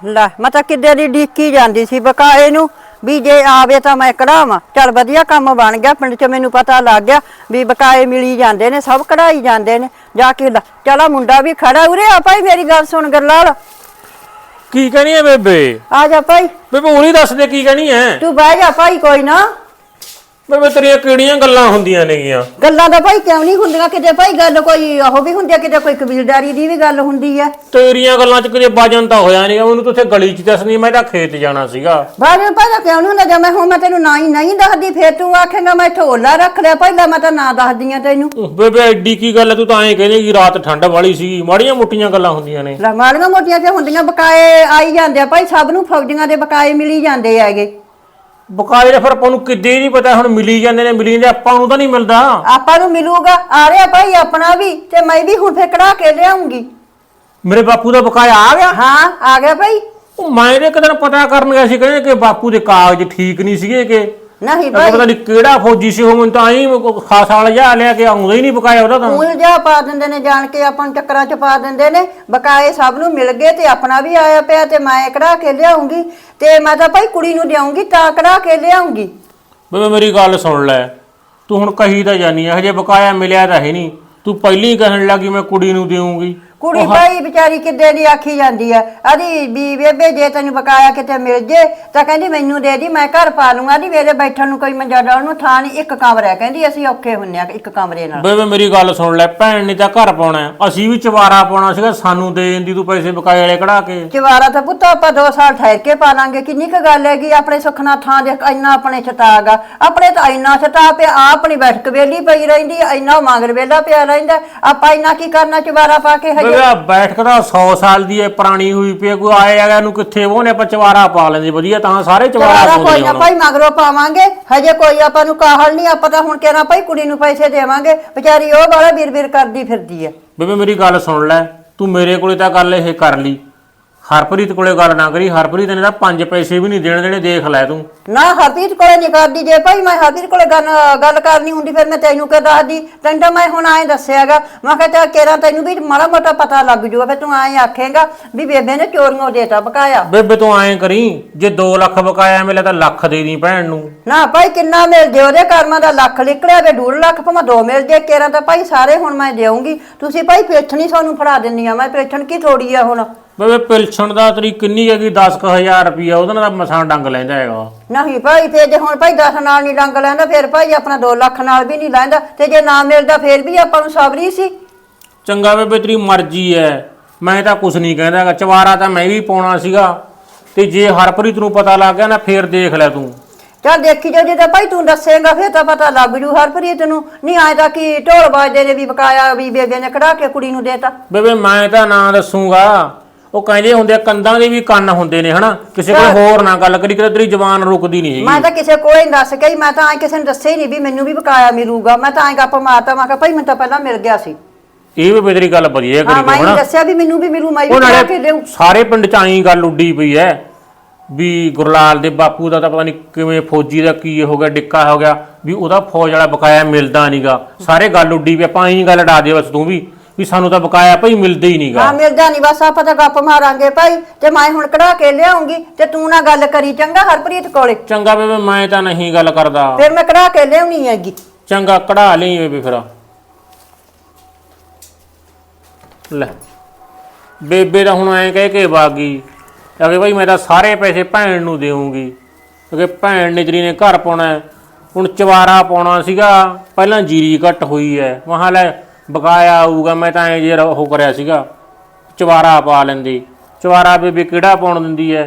ਲੈ ਮੈਂ ਤਾਂ ਕਿੱਦੇ ਦੀ ਡੀਕੀ ਜਾਂਦੀ ਸੀ ਬਕਾਏ ਨੂੰ ਵੀ ਜੇ ਆਵੇ ਤਾਂ ਮੈਂ ਕਢਾਵਾਂ। ਚੱਲ ਵਧੀਆ ਕੰਮ ਬਣ ਗਿਆ ਪਿੰਡ 'ਚ ਮੈਨੂੰ ਪਤਾ ਲੱਗ ਗਿਆ ਵੀ ਬਕਾਏ ਮਿਲੀ ਜਾਂਦੇ ਨੇ ਸਭ ਕਢਾਈ ਜਾਂਦੇ ਨੇ ਜਾ ਕੇ ਚਲਾ ਮੁੰਡਾ ਵੀ ਖੜਾ ਉਰੇ ਆ ਭਾਈ ਮੇਰੀ ਗੱਲ ਸੁਣ ਗੱਲਾਂ ਕੀ ਕਹਿਣੀ ਹੈ ਬੇਬੇ? ਆ ਜਾ ਭਾਈ। ਬੇਬੇ ਉਹ ਨਹੀਂ ਦੱਸ ਦੇ ਕੀ ਕਹਿਣੀ ਹੈ ਤੂੰ ਬਹਿ ਜਾ ਭਾਈ ਕੋਈ ਨਾ। ਬੇਬੇ ਤੇਰੀਆਂ ਕਿਹੜੀਆਂ ਗੱਲਾਂ ਹੁੰਦੀਆਂ ਨੇਗੀਆਂ? ਗੱਲਾਂ ਤਾਂ ਭਾਈ ਕਿਉਂ ਨਹੀਂ ਹੁੰਦੀਆਂ? ਕਿਤੇ ਭਾਈ ਗੱਲ ਕੋਈ ਉਹ ਵੀ ਹੁੰਦੀ ਆ ਕਿਤੇ ਕੋਈ ਕਬੀਲਦਾਰੀ ਦੀ ਵੀ ਗੱਲ ਹੁੰਦੀ ਆ। ਤੇਰੀਆਂ ਗੱਲਾਂ 'ਚ ਕਿਤੇ ਵਜਨ ਤਾਂ ਹੋਇਆ ਨਹੀਂ ਉਹਨੂੰ ਤੂੰ ਉੱਥੇ ਗਲੀ 'ਚ ਦੱਸਣੀ ਮੈਂ ਤਾਂ ਖੇਤ ਜਾਣਾ ਸੀਗਾ। ਬਾਰੇ ਭਾਈ ਕਿਉਂ ਨਹੀਂ ਹੁੰਦਾ ਜੇ ਮੈਂ ਹੁਣ ਮੈਂ ਤੈਨੂੰ ਨਾ ਹੀ ਨਹੀਂ ਦੱਸਦੀ ਫੇਰ ਤੂੰ ਆਖੇਂਗਾ ਮੈਂ ਢੋਲਾ ਰੱਖ ਲਿਆ ਪਹਿਲਾਂ ਮੈਂ ਤਾਂ ਨਾ ਦੱਸਦੀ ਆ ਤੈਨੂੰ। ਬੇਬੇ ਐਡੀ ਕੀ ਗੱਲ ਹੈ ਤੂੰ ਤਾਂ ਐਂ ਕਹਿੰਦੀ ਕਿ ਰਾਤ ਠੰਡ ਵਾਲੀ ਸੀ ਮਾੜੀਆਂ ਮੋਟੀਆਂ ਗੱਲਾਂ ਹੁੰਦੀਆਂ ਨੇ। ਲੈ ਮਾੜੀਆਂ ਮੋਟੀਆਂ ਤੇ ਹੁੰਦੀਆਂ ਬਕਾਏ ਆਈ ਜਾਂਦੇ ਆ ਭਾਈ ਸਭ ਨੂੰ ਫੌਜੀਆਂ ਦੇ ਬਕਾਏ ਮਿਲੀ ਜਾਂਦੇ ਹੈਗੇ। ਬਕਾਏ ਦੇ ਫਿਰ ਆਪਾਂ ਨੂੰ ਕਿੱਦੇ ਹੀ ਨਹੀਂ ਪਤਾ ਹੁਣ ਮਿਲੀ ਜਾਂਦੇ ਨੇ ਮਿਲੀ ਜਾਂਦੇ ਆਪਾਂ ਨੂੰ ਤਾਂ ਨਹੀਂ ਮਿਲਦਾ। ਆਪਾਂ ਨੂੰ ਮਿਲੂਗਾ ਆ ਰਿਹਾ ਭਾਈ ਆਪਣਾ ਵੀ ਤੇ ਮੈਂ ਵੀ ਹੁਣ ਫੇਰ ਕਢਾ ਕੇ ਲਿਆਉਂਗੀ। ਮੇਰੇ ਬਾਪੂ ਦਾ ਬਕਾਇਆ ਆ ਗਿਆ? ਹਾਂ ਆ ਗਿਆ ਭਾਈ। ਉਹ ਮੈਂ ਤੇ ਇੱਕ ਦਿਨ ਪਤਾ ਕਰਨ ਗਿਆ ਸੀ ਕਹਿੰਦੇ ਕਿ ਬਾਪੂ ਦੇ ਕਾਗਜ਼ ਠੀਕ ਨਹੀਂ ਸੀਗੇ ਕਿ। ਨਹੀਂ ਤਾਂ ਪਤਾ ਭਾਈ ਨਹੀਂ ਕਿਹੜਾ ਫੌਜੀ ਸੀ ਉਹ ਮੈਨੂੰ ਤਾਂ ਐਂ ਖਾਸ ਵਾਲਾ ਜਿਹਾ ਲਿਆ ਕੇ ਆਉਂਦਾ ਹੀ ਨਹੀਂ ਬਕਾਇਆ ਉਹਦਾ ਤਾਂ। ਉਂਝ ਜਾ ਪਾ ਦਿੰਦੇ ਨੇ ਜਾਣ ਕੇ ਆਪਾਂ ਨੂੰ ਚੱਕਰਾਂ ਚ ਪਾ ਦਿੰਦੇ ਨੇ। ਬਕਾਏ ਸਭ ਨੂੰ ਮਿਲ ਗਏ ਤੇ ਆਪਣਾ ਵੀ ਆਇਆ ਪਿਆ ਤੇ ਮੈਂ ਕਢਾ ਕੇ ਲਿਆਉਂਗੀ। ਤੇ ਮੈਂ ਤਾਂ ਭਾਈ ਕੁੜੀ ਨੂੰ ਦੇਵਾਂਗੀ ਤਾਂ ਕਢਾ ਕੇ ਲਿਆਉਂਗੀ। ਬੇਬੇ ਮੇਰੀ ਗੱਲ ਸੁਣ ਲੈ। ਤੂੰ ਹੁਣ ਕਹੀ ਤਾਂ ਜਾਨੀ ਆ ਹਜੇ ਬਕਾਇਆ ਮਿਲਿਆ ਤਾਂ ਹੈ ਨਹੀਂ। ਤੂੰ ਪਹਿਲੀ ਕਹਿਣ ਲੱਗੀ ਮੈਂ ਕੁੜੀ ਨੂੰ ਦੇਵਾਂਗੀ ਕੁੜੀ ਭਾਈ ਵਿਚਾਰੀ ਕਿੱਦੇ ਦੀ ਆਖੀ ਜਾਂਦੀ ਆ? ਆਦੀ ਵੀ ਬੇਬੇ ਜੇ ਤੈਨੂੰ ਬਕਾਇਆ ਕਿਤੇ ਮਿਲ ਜੇ ਤਾਂ ਕਹਿੰਦੀ ਮੈਨੂੰ ਦੇ ਦੀ ਮੈਂ ਘਰ ਪਾ ਲੂੰਗਾ। ਦੀ ਮੇਰੇ ਬੈਠਣ ਨੂੰ ਕੋਈ ਮੰਜਾ ਡਾਉਣ ਨੂੰ ਥਾਂ ਨਹੀਂ ਇੱਕ ਕਮਰਾ ਹੈ ਕਹਿੰਦੀ ਅਸੀਂ ਔਖੇ ਹੁੰਨੇ ਆ ਇੱਕ ਕਮਰੇ ਨਾਲ। ਬੇਬੇ ਮੇਰੀ ਗੱਲ ਸੁਣ ਲੈ ਭੈਣ ਨੇ ਤਾਂ ਘਰ ਪਾਉਣਾ ਹੈ। ਅਸੀਂ ਵੀ ਚਵਾਰਾ ਪਾਉਣਾ ਸੀਗਾ ਸਾਨੂੰ ਦੇ ਦਿੰਦੀ ਤੂੰ ਪੈਸੇ ਬਕਾਏ ਵਾਲੇ ਕਢਾ ਕੇ। ਚਵਾਰਾ ਤਾਂ ਪੁੱਤ ਆਪਾਂ 2 ਸਾਲ ਠਹਿਰ ਕੇ ਪਾ ਲਾਂਗੇ। ਕਿੰਨੀ ਕੁ ਗੱਲ ਹੈਗੀ ਆਪਣੇ ਸੁਖਨਾ ਥਾਂ ਦੇ ਇੰਨਾ ਆਪਣੇ ਛਤਾਗਾ ਆਪਣੇ ਤਾਂ ਇੰਨਾ ਛਤਾ ਪਿਆ ਆ ਆਪਣੀ ਬੈਠਕ ਵੇਲੀ ਪਈ ਰਹਿੰਦੀ ਆ, ਇੰਨਾ ਮਾਂਗਰ ਵੇਲਾ ਪਿਆ ਰਹਿੰਦਾ। ਆਪਾਂ ਇੰਨਾ ਕੀ ਕਰਨਾ ਚਵਾਰਾ ਪਾ ਕੇ ਹਜੇ ਆਹ ਬੈਠਕ ਤਾਂ 100 ਸਾਲ ਦੀ ਹੈ ਪੁਰਾਣੀ ਹੋਈ ਪਈ ਹੈ, ਕੋਈ ਆਏ ਆਗਾ ਨੂੰ ਕਿੱਥੇ ਉਹਨੇ ਆਪਾਂ ਚਵਾਰਾ ਪਾ ਲੈਂਦੇ ਵਧੀਆ ਤਾਂ ਸਾਰੇ ਚਵਾਰਾ ਚਵਾਰਾ ਕੋਈ ਨਾ ਭਾਈ ਮਗਰੋਂ ਪਾਵਾਂਗੇ। ਹਜੇ ਕੋਈ ਆਪਾਂ ਨੂੰ ਕਾਹਲ ਨਹੀਂ ਆਪਾਂ ਤਾਂ ਹੁਣ ਕਹਿਣਾ ਭਾਈ ਕੁੜੀ ਨੂੰ ਪੈਸੇ ਦੇਵਾਂਗੇ। ਵਿਚਾਰੀ ਉਹ ਬਾਲਾ ਵੀਰ ਵੀਰ ਕਰਦੀ ਫਿਰਦੀ ਆ ਬੇਬੇ ਮੇਰੀ ਗੱਲ ਸੁਣ ਲੈ ਤੂੰ ਮੇਰੇ ਕੋਲੇ ਤਾਂ ਗੱਲ ਇਹ ਕਰ ਲਈ। ਹਰਪ੍ਰੀਤ ਕੋਲੇ ਗੱਲ ਨਾ ਕਰੀ ਹਰਪ੍ਰੀਤ ਨੇ ਤਾਂ ਪੰਜ ਪੈਸੇ ਵੀ ਨਹੀਂ ਦੇਣ ਦੇਣੇ ਦੇਖ ਲੈ ਤੂੰ। ਨਾ ਹਰਪ੍ਰੀਤ ਕੋਲੇ ਨਹੀਂ ਕਰਦੀ ਜੇ ਭਾਈ ਮੈਂ ਹਰਪ੍ਰੀਤ ਕੋਲੇ ਗੱਲ ਗੱਲ ਕਰਨੀ ਹੁੰਦੀ ਫਿਰ ਮੈਂ ਤੈਨੂੰ ਕਿਉਂ ਦੱਸਦੀ? ਤੈਨੂੰ ਤਾਂ ਮੈਂ ਹੁਣ ਐਂ ਦੱਸਿਆਗਾ ਮੈਂ ਕਿਹਾ ਚੱਲ ਕੇਰਾ ਤੈਨੂੰ ਵੀ ਮਾੜਾ ਮੋਟਾ ਪਤਾ ਲੱਗ ਜੂਗਾ ਫਿਰ ਤੂੰ ਐਂ ਆਖੇਗਾ ਵੀ ਬੇਬੇ ਨੇ ਚੋਰੀਆਂ ਦੇਤਾ ਬਕਾਇਆ ਬੇਬੇ ਤੂੰ ਐਂ ਕਰੀ ਜੇ 2 ਲੱਖ ਬਕਾਇਆ ਮਿਲਿਆ ਤਾਂ ਲੱਖ ਦੇ ਦੀ ਭੈਣ ਨੂੰ। ਨਾ ਭਾਈ ਕਿੰਨਾ ਮਿਲ ਜੇ ਉਹਦੇ ਕਰਮਾਂ ਦਾ ਲੱਖ ਨਿਕਲਿਆ ਵੇ 2 ਲੱਖ ਭਾਵੇਂ ਦੋ ਮਿਲ ਜੇ ਕੇਰਾ ਤਾਂ ਭਾਈ ਸਾਰੇ ਹੁਣ ਮੈਂ ਦੇਵਾਂਗੀ ਤੁਸੀਂ ਭਾਈ ਪੇਛਣ ਹੀ ਸਾਨੂੰ ਫੜਾ ਦਿੰਨੀ ਆ ਮੈਂ ਪੇਛਣ ਕੀ ਥੋੜੀ ਆ ਹੁਣ? ਬੇਬੇ ਪਿਲਛਣ ਦਾ ਤੇਰੀ ਕਿੰਨੀ ਹੈਗੀ 10000 ਰੁਪਿਆ ਉਹਦੇ ਨਾਲ ਤਾਂ ਮਸਾਂ ਡੰਗ ਲੈਂਦਾ ਹੈਗਾ ਨਹੀਂ ਭਾਈ ਫੇਰ ਜੇ ਹੁਣ ਭਾਈ 10 ਨਾਲ ਨਹੀਂ ਡੰਗ ਲੈਂਦਾ ਫਿਰ ਭਾਈ ਆਪਣਾ 2 ਲੱਖ ਨਾਲ ਵੀ ਨਹੀਂ ਲੈਂਦਾ ਤੇ ਜੇ ਨਾ ਮਿਲਦਾ ਫਿਰ ਵੀ ਆਪਾਂ ਨੂੰ ਸਬਰੀ ਸੀ। ਚੰਗਾ ਬੇਬੇ ਤੇਰੀ ਮਰਜ਼ੀ ਹੈ ਮੈਂ ਤਾਂ ਕੁਝ ਨਹੀਂ ਕਹਿੰਦਾ ਹੈਗਾ। ਚਵਾਰਾ ਤਾਂ ਮੈਂ ਵੀ ਪਾਉਣਾ ਸੀਗਾ। ਤੇ ਜੇ ਹਰਪ੍ਰੀਤ ਨੂੰ ਪਤਾ ਲੱਗ ਗਿਆ ਨਾ ਫੇਰ ਦੇਖ ਲੈ ਤੂੰ। ਚੱਲ ਦੇਖੀ ਜੋ ਜੇ ਤਾਂ ਭਾਈ ਤੂੰ ਦੱਸੇਗਾ ਫਿਰ ਤਾਂ ਪਤਾ ਲੱਗ ਜੂ ਹਰਪ੍ਰੀਤ ਨੂੰ। ਨਹੀਂ ਆਏ ਤਾਂ ਕਿ ਢੋਲ ਬਾਜਦੇ ਨੇ ਵੀ ਬਕਾਇਆ ਵੀ ਬੇਬੇ ਨੇ ਕਢਾ ਕੇ ਕੁੜੀ ਨੂੰ ਦੇਤਾ। ਬੇਬੇ ਮੈਂ ਤਾਂ ਨਾ ਦੱਸੂਗਾ। ਉਹ ਕਹਿੰਦੇ ਹੁੰਦੇ ਆ, ਕੰਧਾਂ ਦੇ ਵੀ ਕੰਨ ਹੁੰਦੇ ਨੇ ਹਨਾ? ਕਿਸੇ ਕੋਲ ਹੋਰ ਨਾ ਗੱਲ ਕਰੀ ਕਿਤੇ ਤੇਰੀ ਜ਼ਬਾਨ ਰੁਕਦੀ ਨਹੀਂ ਹੈਗੀ। ਮੈਂ ਤਾਂ ਕਿਸੇ ਕੋਲੇ ਨੀ ਦੱਸ ਕੇ ਮੈਂ ਤਾਂ ਐ ਕਿਸੇ ਨੂੰ ਦੱਸਿਆ ਹੀ ਨਹੀਂ ਵੀ ਮੈਨੂੰ ਵੀ ਬਕਾਇਆ ਮਿਲੂਗਾ। ਮੈਂ ਤਾਂ ਐ ਗੱਪ ਮਾਰਤਾ ਮੈਂ ਕਿਹਾ ਭਾਈ ਮੈਨੂੰ ਤਾਂ ਪਹਿਲਾਂ ਮਿਲ ਗਿਆ ਸੀ। ਇਹ ਵੀ ਤੇਰੀ ਗੱਲ ਵਧੀਆ ਹਾਂ ਕਰੀ ਮੈਂ ਤੂੰ ਹੀ ਹਨਾ? ਦੱਸਿਆ ਵੀ ਮੈਨੂੰ ਵੀ ਮਿਲੂ ਮੈਂ ਵੀ ਉਹ ਕਢਾ ਕੇ ਨਾਲੇ ਦੇਉ ਸਾਰੇ ਪਿੰਡ ਚ ਆਈ ਗੱਲ ਉੱਡੀ ਪਈ ਐ ਵੀ ਗੁਰਲਾਲ ਦੇ ਬਾਪੂ ਦਾ ਤਾਂ ਪਤਾ ਨਹੀਂ ਕਿਵੇਂ ਫੌਜੀ ਦਾ ਕੀ ਹੋ ਗਿਆ ਡਿੱਕਾ ਹੋ ਗਿਆ ਵੀ ਉਹਦਾ ਫੌਜ ਵਾਲਾ ਬਕਾਇਆ ਮਿਲਦਾ ਨਹੀਂਗਾ ਸਾਰੇ ਗੱਲ ਉੱਡੀ ਵੀ ਆਪਾਂ ਐਂ ਗੱਲ ਡਾ ਦੇ ਬਸ ਤੂੰ ਵੀ। ਵੀ ਸਾਨੂੰ ਤਾਂ ਬਕਾਇਆ ਭਈ ਮਿਲਦਾ ਹੀ ਨਹੀਂਗਾ ਹਾਂ ਮਿਲਦਾ ਨਹੀਂ ਬਸ ਆਪਾਂ ਤਾਂ ਗੱਪ ਮਾਰਾਂਗੇ ਭਾਈ ਤੇ ਮੈਂ ਹੁਣ ਕਢਾ ਕੇ ਲਿਆਉਂਗੀ ਤੇ ਤੂੰ ਨਾ ਗੱਲ ਕਰੀ ਚੰਗਾ ਹਰਪ੍ਰੀਤ ਕੋਲੇ। ਚੰਗਾ ਬੇਬੇ ਮੈਂ ਤਾਂ ਨਹੀਂ ਗੱਲ ਕਰਦਾ। ਫਿਰ ਮੈਂ ਕਢਾ ਕੇ ਲਿਆਉਣੀ ਹੈਗੀ। ਚੰਗਾ ਕਢਾ ਲਈ ਬੇਬੇ ਫਿਰ। ਲੈ ਬੇਬੇ ਤਾਂ ਹੁਣ ਐਂ ਕਹਿ ਕੇ ਬਾਗੀ ਕਿ ਭਾਈ ਮੈਂ ਤਾਂ ਸਾਰੇ ਪੈਸੇ ਭੈਣ ਨੂੰ ਦੇਵਾਂਗੀ ਕਿਉਂਕਿ ਭੈਣ ਨੇ ਜਿਹੜੀ ਨੇ ਘਰ ਪਾਉਣਾ ਹੈ। ਹੁਣ ਚਵਾਰਾ ਪਾਉਣਾ ਸੀਗਾ ਪਹਿਲਾਂ ਜੀਰੀ ਘੱਟ ਹੋਈ ਹੈ। ਮਹਾਂ ਲੈ ਬਕਾਇਆ ਆਊਗਾ ਮੈਂ ਤਾਂ ਐਂ ਜੇ ਉਹ ਕਰਿਆ ਸੀਗਾ। ਚਵਾਰਾ ਪਾ ਲੈਂਦੀ। ਚਵਾਰਾ ਬੇਬੇ ਕਿਹੜਾ ਪਾਉਣ ਦਿੰਦੀ ਹੈ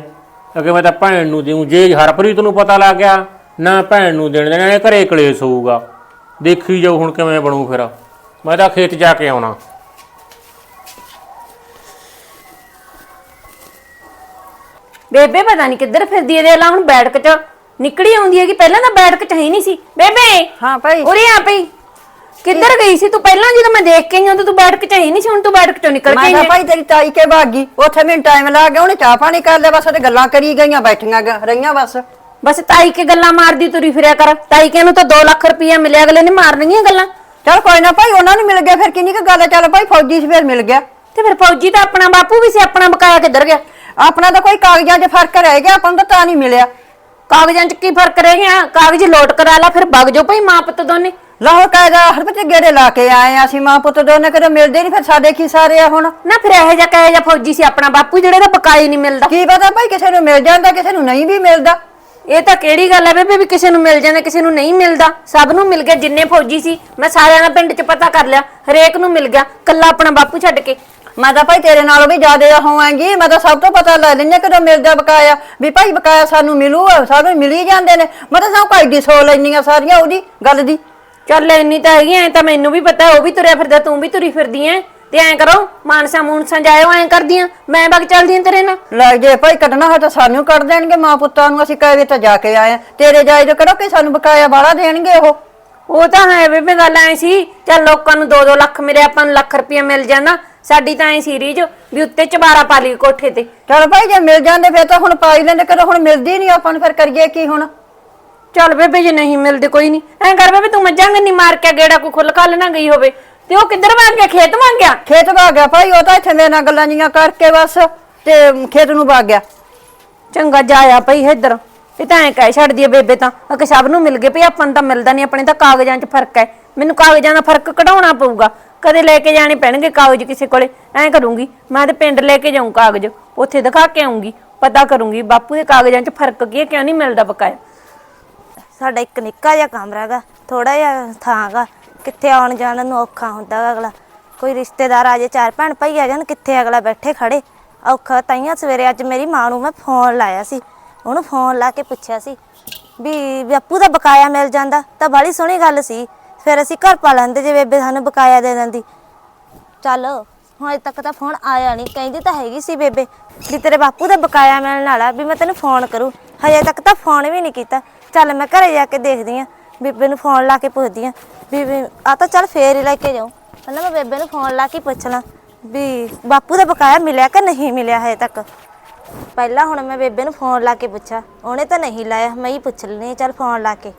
ਕਿਉਂਕਿ ਮੈਂ ਤਾਂ ਭੈਣ ਨੂੰ ਦੇਉਂ ਜੇ ਹਰਪ੍ਰੀਤ ਨੂੰ ਪਤਾ ਲੱਗ ਗਿਆ ਨਾ ਭੈਣ ਨੂੰ ਦੇਣ ਦੇਣਾ ਇਹ ਘਰੇ ਕਲੇਸ਼ ਹੋਊਗਾ। ਦੇਖੀ ਜਾਓ ਹੁਣ ਕਿਵੇਂ ਬਣੂ ਫਿਰ। ਮੈਂ ਤਾਂ ਖੇਤ ਜਾ ਕੇ ਆਉਣਾ। ਬੇਬੇ ਪਤਾ ਨਹੀਂ ਕਿੱਧਰ ਫਿਰਦੀ ਐ। ਦੇ ਲਾ ਹੁਣ ਬੈਠਕ ਚ। ਨਿਕੜੀ ਆਉਂਦੀ ਹੈ ਕਿ ਪਹਿਲਾਂ ਤਾਂ ਬੈਠਕ ਚ ਹੈ ਹੀ ਨਹੀਂ ਸੀ। ਬੇਬੇ! ਹਾਂ ਭਾਈ। ਉਰੇ ਆ ਪਈ ਕਿੱਧਰ ਗਈ ਸੀ? ਤੂੰ ਪਹਿਲਾਂ ਜਦੋਂ ਮੈਂ ਦੇਖ ਕੇ ਆਈ ਤੂੰ ਬੈਠਕ ਚ ਹੈ ਨਹੀਂ ਸੀ ਹੁਣ ਤੂੰ ਬੈਠਕ ਚੋਂ ਨਿਕਲ ਕੇ ਮੈਂ ਆਈ ਕਿਹਾ ਹੈ। ਭਾਈ ਤੇਰੀ ਤਾਈ ਕੇ ਭਾਗੀ ਉੱਥੇ ਮੈਨੂੰ ਟਾਈਮ ਲੱਗ ਗਿਆ ਉਹਨੇ ਚਾਹ ਪਾਣੀ ਕਰ ਲਿਆ ਬਸ ਉਹਦੇ ਗੱਲਾਂ ਕਰੀ ਗਈਆਂ ਬੈਠੀਆਂ ਗ- ਰਹੀਆਂ ਬਸ। ਬਸ ਤਾਈ ਕੇ ਗੱਲਾਂ ਮਾਰਦੀ ਤੁਰੀ ਫਿਰਿਆ ਕਰ? ਤਾਈ ਕੇ ਨੂੰ ਤਾਂ 2 ਲੱਖ ਰੁਪਇਆ ਮਿਲਿਆ ਅਗਲੇ ਨੇ ਮਾਰਨੀਆਂ ਗੱਲਾਂ। ਚਲ ਕੋਈ ਨਾ ਭਾਈ ਉਹਨਾਂ ਨੂੰ ਮਿਲ ਗਿਆ ਫਿਰ ਕਿੰਨੀ ਕੁ ਗੱਲ ਹੈ ਚੱਲ ਭਾਈ ਫੌਜੀ ਸੀ ਫਿਰ ਮਿਲ ਗਿਆ। ਤੇ ਫਿਰ ਫੌਜੀ ਤਾਂ ਆਪਣਾ ਬਾਪੂ ਵੀ ਸੀ ਆਪਣਾ ਬਕਾਇਆ ਕਿੱਧਰ ਗਿਆ? ਆਪਣਾ ਤਾਂ ਕੋਈ ਕਾਗਜ਼ਾਂ 'ਚ ਫ਼ਰਕ ਰਹਿ ਗਿਆ ਆਪਾਂ ਨੂੰ ਤਾਂ ਤਾਂ ਨਹੀਂ ਮਿਲਿਆ। ਕਾਗਜ਼ਾਂ 'ਚ ਕੀ ਫ਼ਰਕ ਰਹਿ ਗਿਆ? ਕਾਗਜ਼ ਲੋਟ ਕਰਾ ਲਾ ਫਿਰ ਵਗ ਜਾਓ ਭਾਈ ਮਾਂ ਪੁੱਤ ਦੋਨੇ। ਲਾਹੌਰ ਕਾਇਦਾ ਹਰ ਬੱਚੇ ਗੇੜੇ ਲਾ ਕੇ ਆਏ ਆ ਅਸੀਂ ਮਾਂ ਪੁੱਤ ਦੋਨੇ ਕਦੇ ਮਿਲਦੇ ਨਹੀਂ ਫਿਰ ਸਾਡੇ ਕੀ ਸਾਰੇ ਆ ਹੁਣ? ਨਾ ਫਿਰ ਇਹੋ ਜਿਹਾ ਕਹੇ ਜਿਹਾ ਫੌਜੀ ਸੀ ਆਪਣਾ ਬਾਪੂ ਜਿਹੜੇ ਦਾ ਬਕਾਈ ਨਹੀਂ ਮਿਲਦਾ। ਕੀ ਪਤਾ ਭਾਈ ਕਿਸੇ ਨੂੰ ਮਿਲ ਜਾਂਦਾ ਕਿਸੇ ਨੂੰ ਨਹੀਂ ਵੀ ਮਿਲਦਾ। ਇਹ ਤਾਂ ਕਿਹੜੀ ਗੱਲ ਹੈ ਬੇਬੇ ਵੀ ਕਿਸੇ ਨੂੰ ਮਿਲ ਜਾਂਦਾ ਕਿਸੇ ਨੂੰ ਨਹੀਂ ਮਿਲਦਾ। ਸਭ ਨੂੰ ਮਿਲ ਗਿਆ ਜਿੰਨੇ ਫੌਜੀ ਸੀ ਮੈਂ ਸਾਰਿਆਂ ਦਾ ਪਿੰਡ 'ਚ ਪਤਾ ਕਰ ਲਿਆ ਹਰੇਕ ਨੂੰ ਮਿਲ ਗਿਆ ਕੱਲਾ ਆਪਣਾ ਬਾਪੂ ਛੱਡ ਕੇ। ਮੈਂ ਤਾਂ ਭਾਈ ਤੇਰੇ ਨਾਲੋਂ ਵੀ ਜ਼ਿਆਦਾ ਹੋਵਾਂਗੀ ਮੈਂ ਤਾਂ ਸਭ ਤੋਂ ਪਤਾ ਲੈ ਲੈਂਦੀ ਹਾਂ ਕਦੋਂ ਮਿਲਦਾ ਬਕਾਇਆ ਵੀ ਭਾਈ ਬਕਾਇਆ ਸਾਨੂੰ ਮਿਲੂ ਸਾਨੂੰ ਮਿਲ ਹੀ ਜਾਂਦੇ ਨੇ। ਮੈਂ ਤਾਂ ਸਭ ਕੋਈ ਦੀ ਸੋ ਲੈਂਦੀਆਂ ਸਾਰੀਆਂ ਉਹਦੀ ਗੱਲ ਦੀ। ਚੱਲ ਇੰਨੀ ਤਾਂ ਹੈਗੀ ਐ ਤਾਂ ਮੈਨੂੰ ਵੀ ਪਤਾ ਉਹ ਵੀ ਤੁਰਿਆ ਫਿਰਦਾ ਤੂੰ ਵੀ ਤੁਰੀ ਫਿਰਦੀ ਐ। ਤੇ ਐਂ ਕਰੋ ਮਾਨਸਾ ਮੂਨਸਾ ਜਾਇਓ ਐਂ ਕਰਦੀਆਂ। ਮੈਂ ਬਗ ਚੱਲਦੀ ਆਂ ਤੇਰੇ ਨਾਲ। ਲੈ ਜੇ ਭਾਈ ਕੱਢਣਾ ਹੈ ਤਾਂ ਸਾਨੂੰ ਕੱਢ ਦੇਣਗੇ ਮਾਂ ਪੁੱਤਾਂ ਨੂੰ ਅਸੀਂ ਕਹੇ ਤਾਂ ਜਾ ਕੇ ਆਏ ਆਂ। ਤੇਰੇ ਜਾਇ ਜੋ ਕਰੋ ਕਿ ਸਾਨੂੰ ਬਕਾਇਆ ਬਾੜਾ ਦੇਣਗੇ ਉਹ। ਉਹ ਤਾਂ ਹੈ ਬੇਬੇ ਗੱਲ ਐ ਸੀ ਚੱਲ ਲੋਕਾਂ ਨੂੰ 2-2 ਲੱਖ ਮਿਲੇ ਆਪਾਂ ਨੂੰ ਲੱਖ ਰੁਪਇਆ ਮਿਲ ਜਾਂਦਾ ਸਾਡੀ ਤਾਂ ਐ ਸੀ ਰੀਜ ਵੀ ਉੱਤੇ ਚਬਾਰਾ ਪਾ ਲਈ ਕੋਠੇ ਤੇ। ਚਲ ਭਾਈ ਜੇ ਮਿਲ ਜਾਂਦੇ ਫਿਰ ਤਾਂ ਹੁਣ ਪਾਈ ਲੈਂਦੇ ਕਦੋਂ ਹੁਣ ਮਿਲਦੀ ਨਹੀਂ ਆਪਾਂ ਨੂੰ ਫਿਰ ਕਰੀਏ ਕੀ ਹੁਣ? ਚੱਲ ਬੇਬੇ ਜੇ ਨਹੀਂ ਮਿਲਦੇ ਕੋਈ ਨਹੀਂ। ਐਂ ਕਰ ਬੇਬੇ ਤੂੰ ਮੱਝਾਂ ਗੰਨੀ ਮਾਰ ਕੇ ਗੇੜਾ ਕੋਈ ਖੁੱਲ ਕੱਲ ਨਾ ਗਈ ਹੋਵੇ। ਤੇ ਉਹ ਕਿੱਧਰ ਵਾਂ ਗਿਆ? ਖੇਤ ਵਾਂ ਗਿਆ? ਖੇਤ ਵਗ ਗਿਆ ਭਾਈ ਉਹ ਤਾਂ ਇੱਥੇ ਮੇਰੇ ਨਾਲ ਗੱਲਾਂ ਜੀਆਂ ਕਰਕੇ ਬਸ ਤੇ ਖੇਤ ਨੂੰ ਵਗ ਗਿਆ। ਚੰਗਾ ਜਾਇਆ ਪਈ ਇੱਧਰ। ਇਹ ਤਾਂ ਐਂ ਕਹਿ ਛੱਡਦੀ ਐ ਬੇਬੇ ਤਾਂ। ਕਿ ਸਭ ਨੂੰ ਮਿਲ ਗਏ ਭਈ ਆਪਾਂ ਨੂੰ ਤਾਂ ਮਿਲਦਾ ਨਹੀਂ ਆਪਣੇ ਤਾਂ ਕਾਗਜ਼ਾਂ 'ਚ ਫ਼ਰਕ ਹੈ ਮੈਨੂੰ ਕਾਗਜ਼ਾਂ ਦਾ ਫ਼ਰਕ ਕਢਾਉਣਾ ਪਊਗਾ। ਕਦੇ ਲੈ ਕੇ ਜਾਣੇ ਪੈਣਗੇ ਕਾਗਜ਼ ਕਿਸੇ ਕੋਲੇ। ਐਂ ਕਰੂੰਗੀ ਮੈਂ ਤੇ ਪਿੰਡ ਲੈ ਕੇ ਜਾਊਂ ਕਾਗਜ਼। ਉੱਥੇ ਦਿਖਾ ਕੇ ਆਉਂਗੀ ਪਤਾ ਕਰੂੰਗੀ ਬਾਪੂ ਦੇ ਕਾਗਜ਼ਾਂ 'ਚ ਫ਼ਰਕ ਕੀ ਹੈ ਕਿਉਂ ਨਹੀਂ ਮਿਲਦਾ ਬਕਾਇਆ। ਸਾਡਾ ਇੱਕ ਨਿੱਕਾ ਜਿਹਾ ਕਮਰਾ ਹੈਗਾ ਥੋੜਾ ਜਿਹਾ ਥਾਂ ਗਾ ਕਿੱਥੇ ਆਉਣ ਜਾਣ ਨੂੰ ਔਖਾ ਹੁੰਦਾ ਗਾ ਅਗਲਾ। ਕੋਈ ਰਿਸ਼ਤੇਦਾਰ ਆ ਜੇ, ਚਾਰ ਭੈਣ ਭਾਈ ਆ ਜਾਣ, ਕਿੱਥੇ ਅਗਲਾ ਬੈਠੇ ਖੜੇ? ਔਖਾ ਤਾਈਆਂ ਸਵੇਰੇ ਅੱਜ ਮੇਰੀ ਮਾਂ ਨੂੰ ਮੈਂ ਫੋਨ ਲਾਇਆ ਸੀ। ਉਹਨੂੰ ਫੋਨ ਲਾ ਕੇ ਪੁੱਛਿਆ ਸੀ ਵੀ ਬਾਪੂ ਦਾ ਬਕਾਇਆ ਮਿਲ ਜਾਂਦਾ, ਤਾਂ ਬੜੀ ਸੋਹਣੀ ਗੱਲ ਸੀ। ਫਿਰ ਅਸੀਂ ਘਰ ਪਾ ਲੈਂਦੇ ਜੇ ਬੇਬੇ ਸਾਨੂੰ ਬਕਾਇਆ ਦੇ ਦਿੰਦੀ। ਚੱਲ, ਹੁਣ ਤੱਕ ਤਾਂ ਫੋਨ ਆਇਆ ਨਹੀਂ, ਕਹਿੰਦੀ ਤਾਂ ਹੈਗੀ ਸੀ ਬੇਬੇ, ਵੀ ਤੇਰੇ ਬਾਪੂ ਦਾ ਬਕਾਇਆ ਮਿਲਣ ਵਾਲਾ, ਵੀ ਮੈਂ ਤੈਨੂੰ ਫੋਨ ਕਰੂ। ਹਜੇ ਤੱਕ ਤਾਂ ਫੋਨ ਵੀ ਨਹੀਂ ਕੀਤਾ। ਚੱਲ ਮੈਂ ਘਰੇ ਜਾ ਕੇ ਦੇਖਦੀ ਆ ਬੇਬੇ ਨੂੰ ਫੋਨ ਲਾ ਕੇ ਪੁੱਛਦੀ ਆ ਵੀ ਆ ਤਾਂ ਚੱਲ ਫੇਰ ਹੀ ਲੈ ਕੇ ਜਾਉ ਪਹਿਲਾਂ ਮੈਂ ਬੇਬੇ ਨੂੰ ਫੋਨ ਲਾ ਕੇ ਪੁੱਛ ਲਾਂ ਵੀ ਬਾਪੂ ਦਾ ਬਕਾਇਆ ਮਿਲਿਆ ਕਿ ਨਹੀਂ ਮਿਲਿਆ ਹਜੇ ਤੱਕ? ਪਹਿਲਾਂ ਹੁਣ ਮੈਂ ਬੇਬੇ ਨੂੰ ਫੋਨ ਲਾ ਕੇ ਪੁੱਛਾਂ ਉਹਨੇ ਤਾਂ ਨਹੀਂ ਲਾਇਆ ਮੈਂ ਹੀ ਪੁੱਛ ਲੈਣੀ ਚੱਲ ਫੋਨ ਲਾ ਕੇ।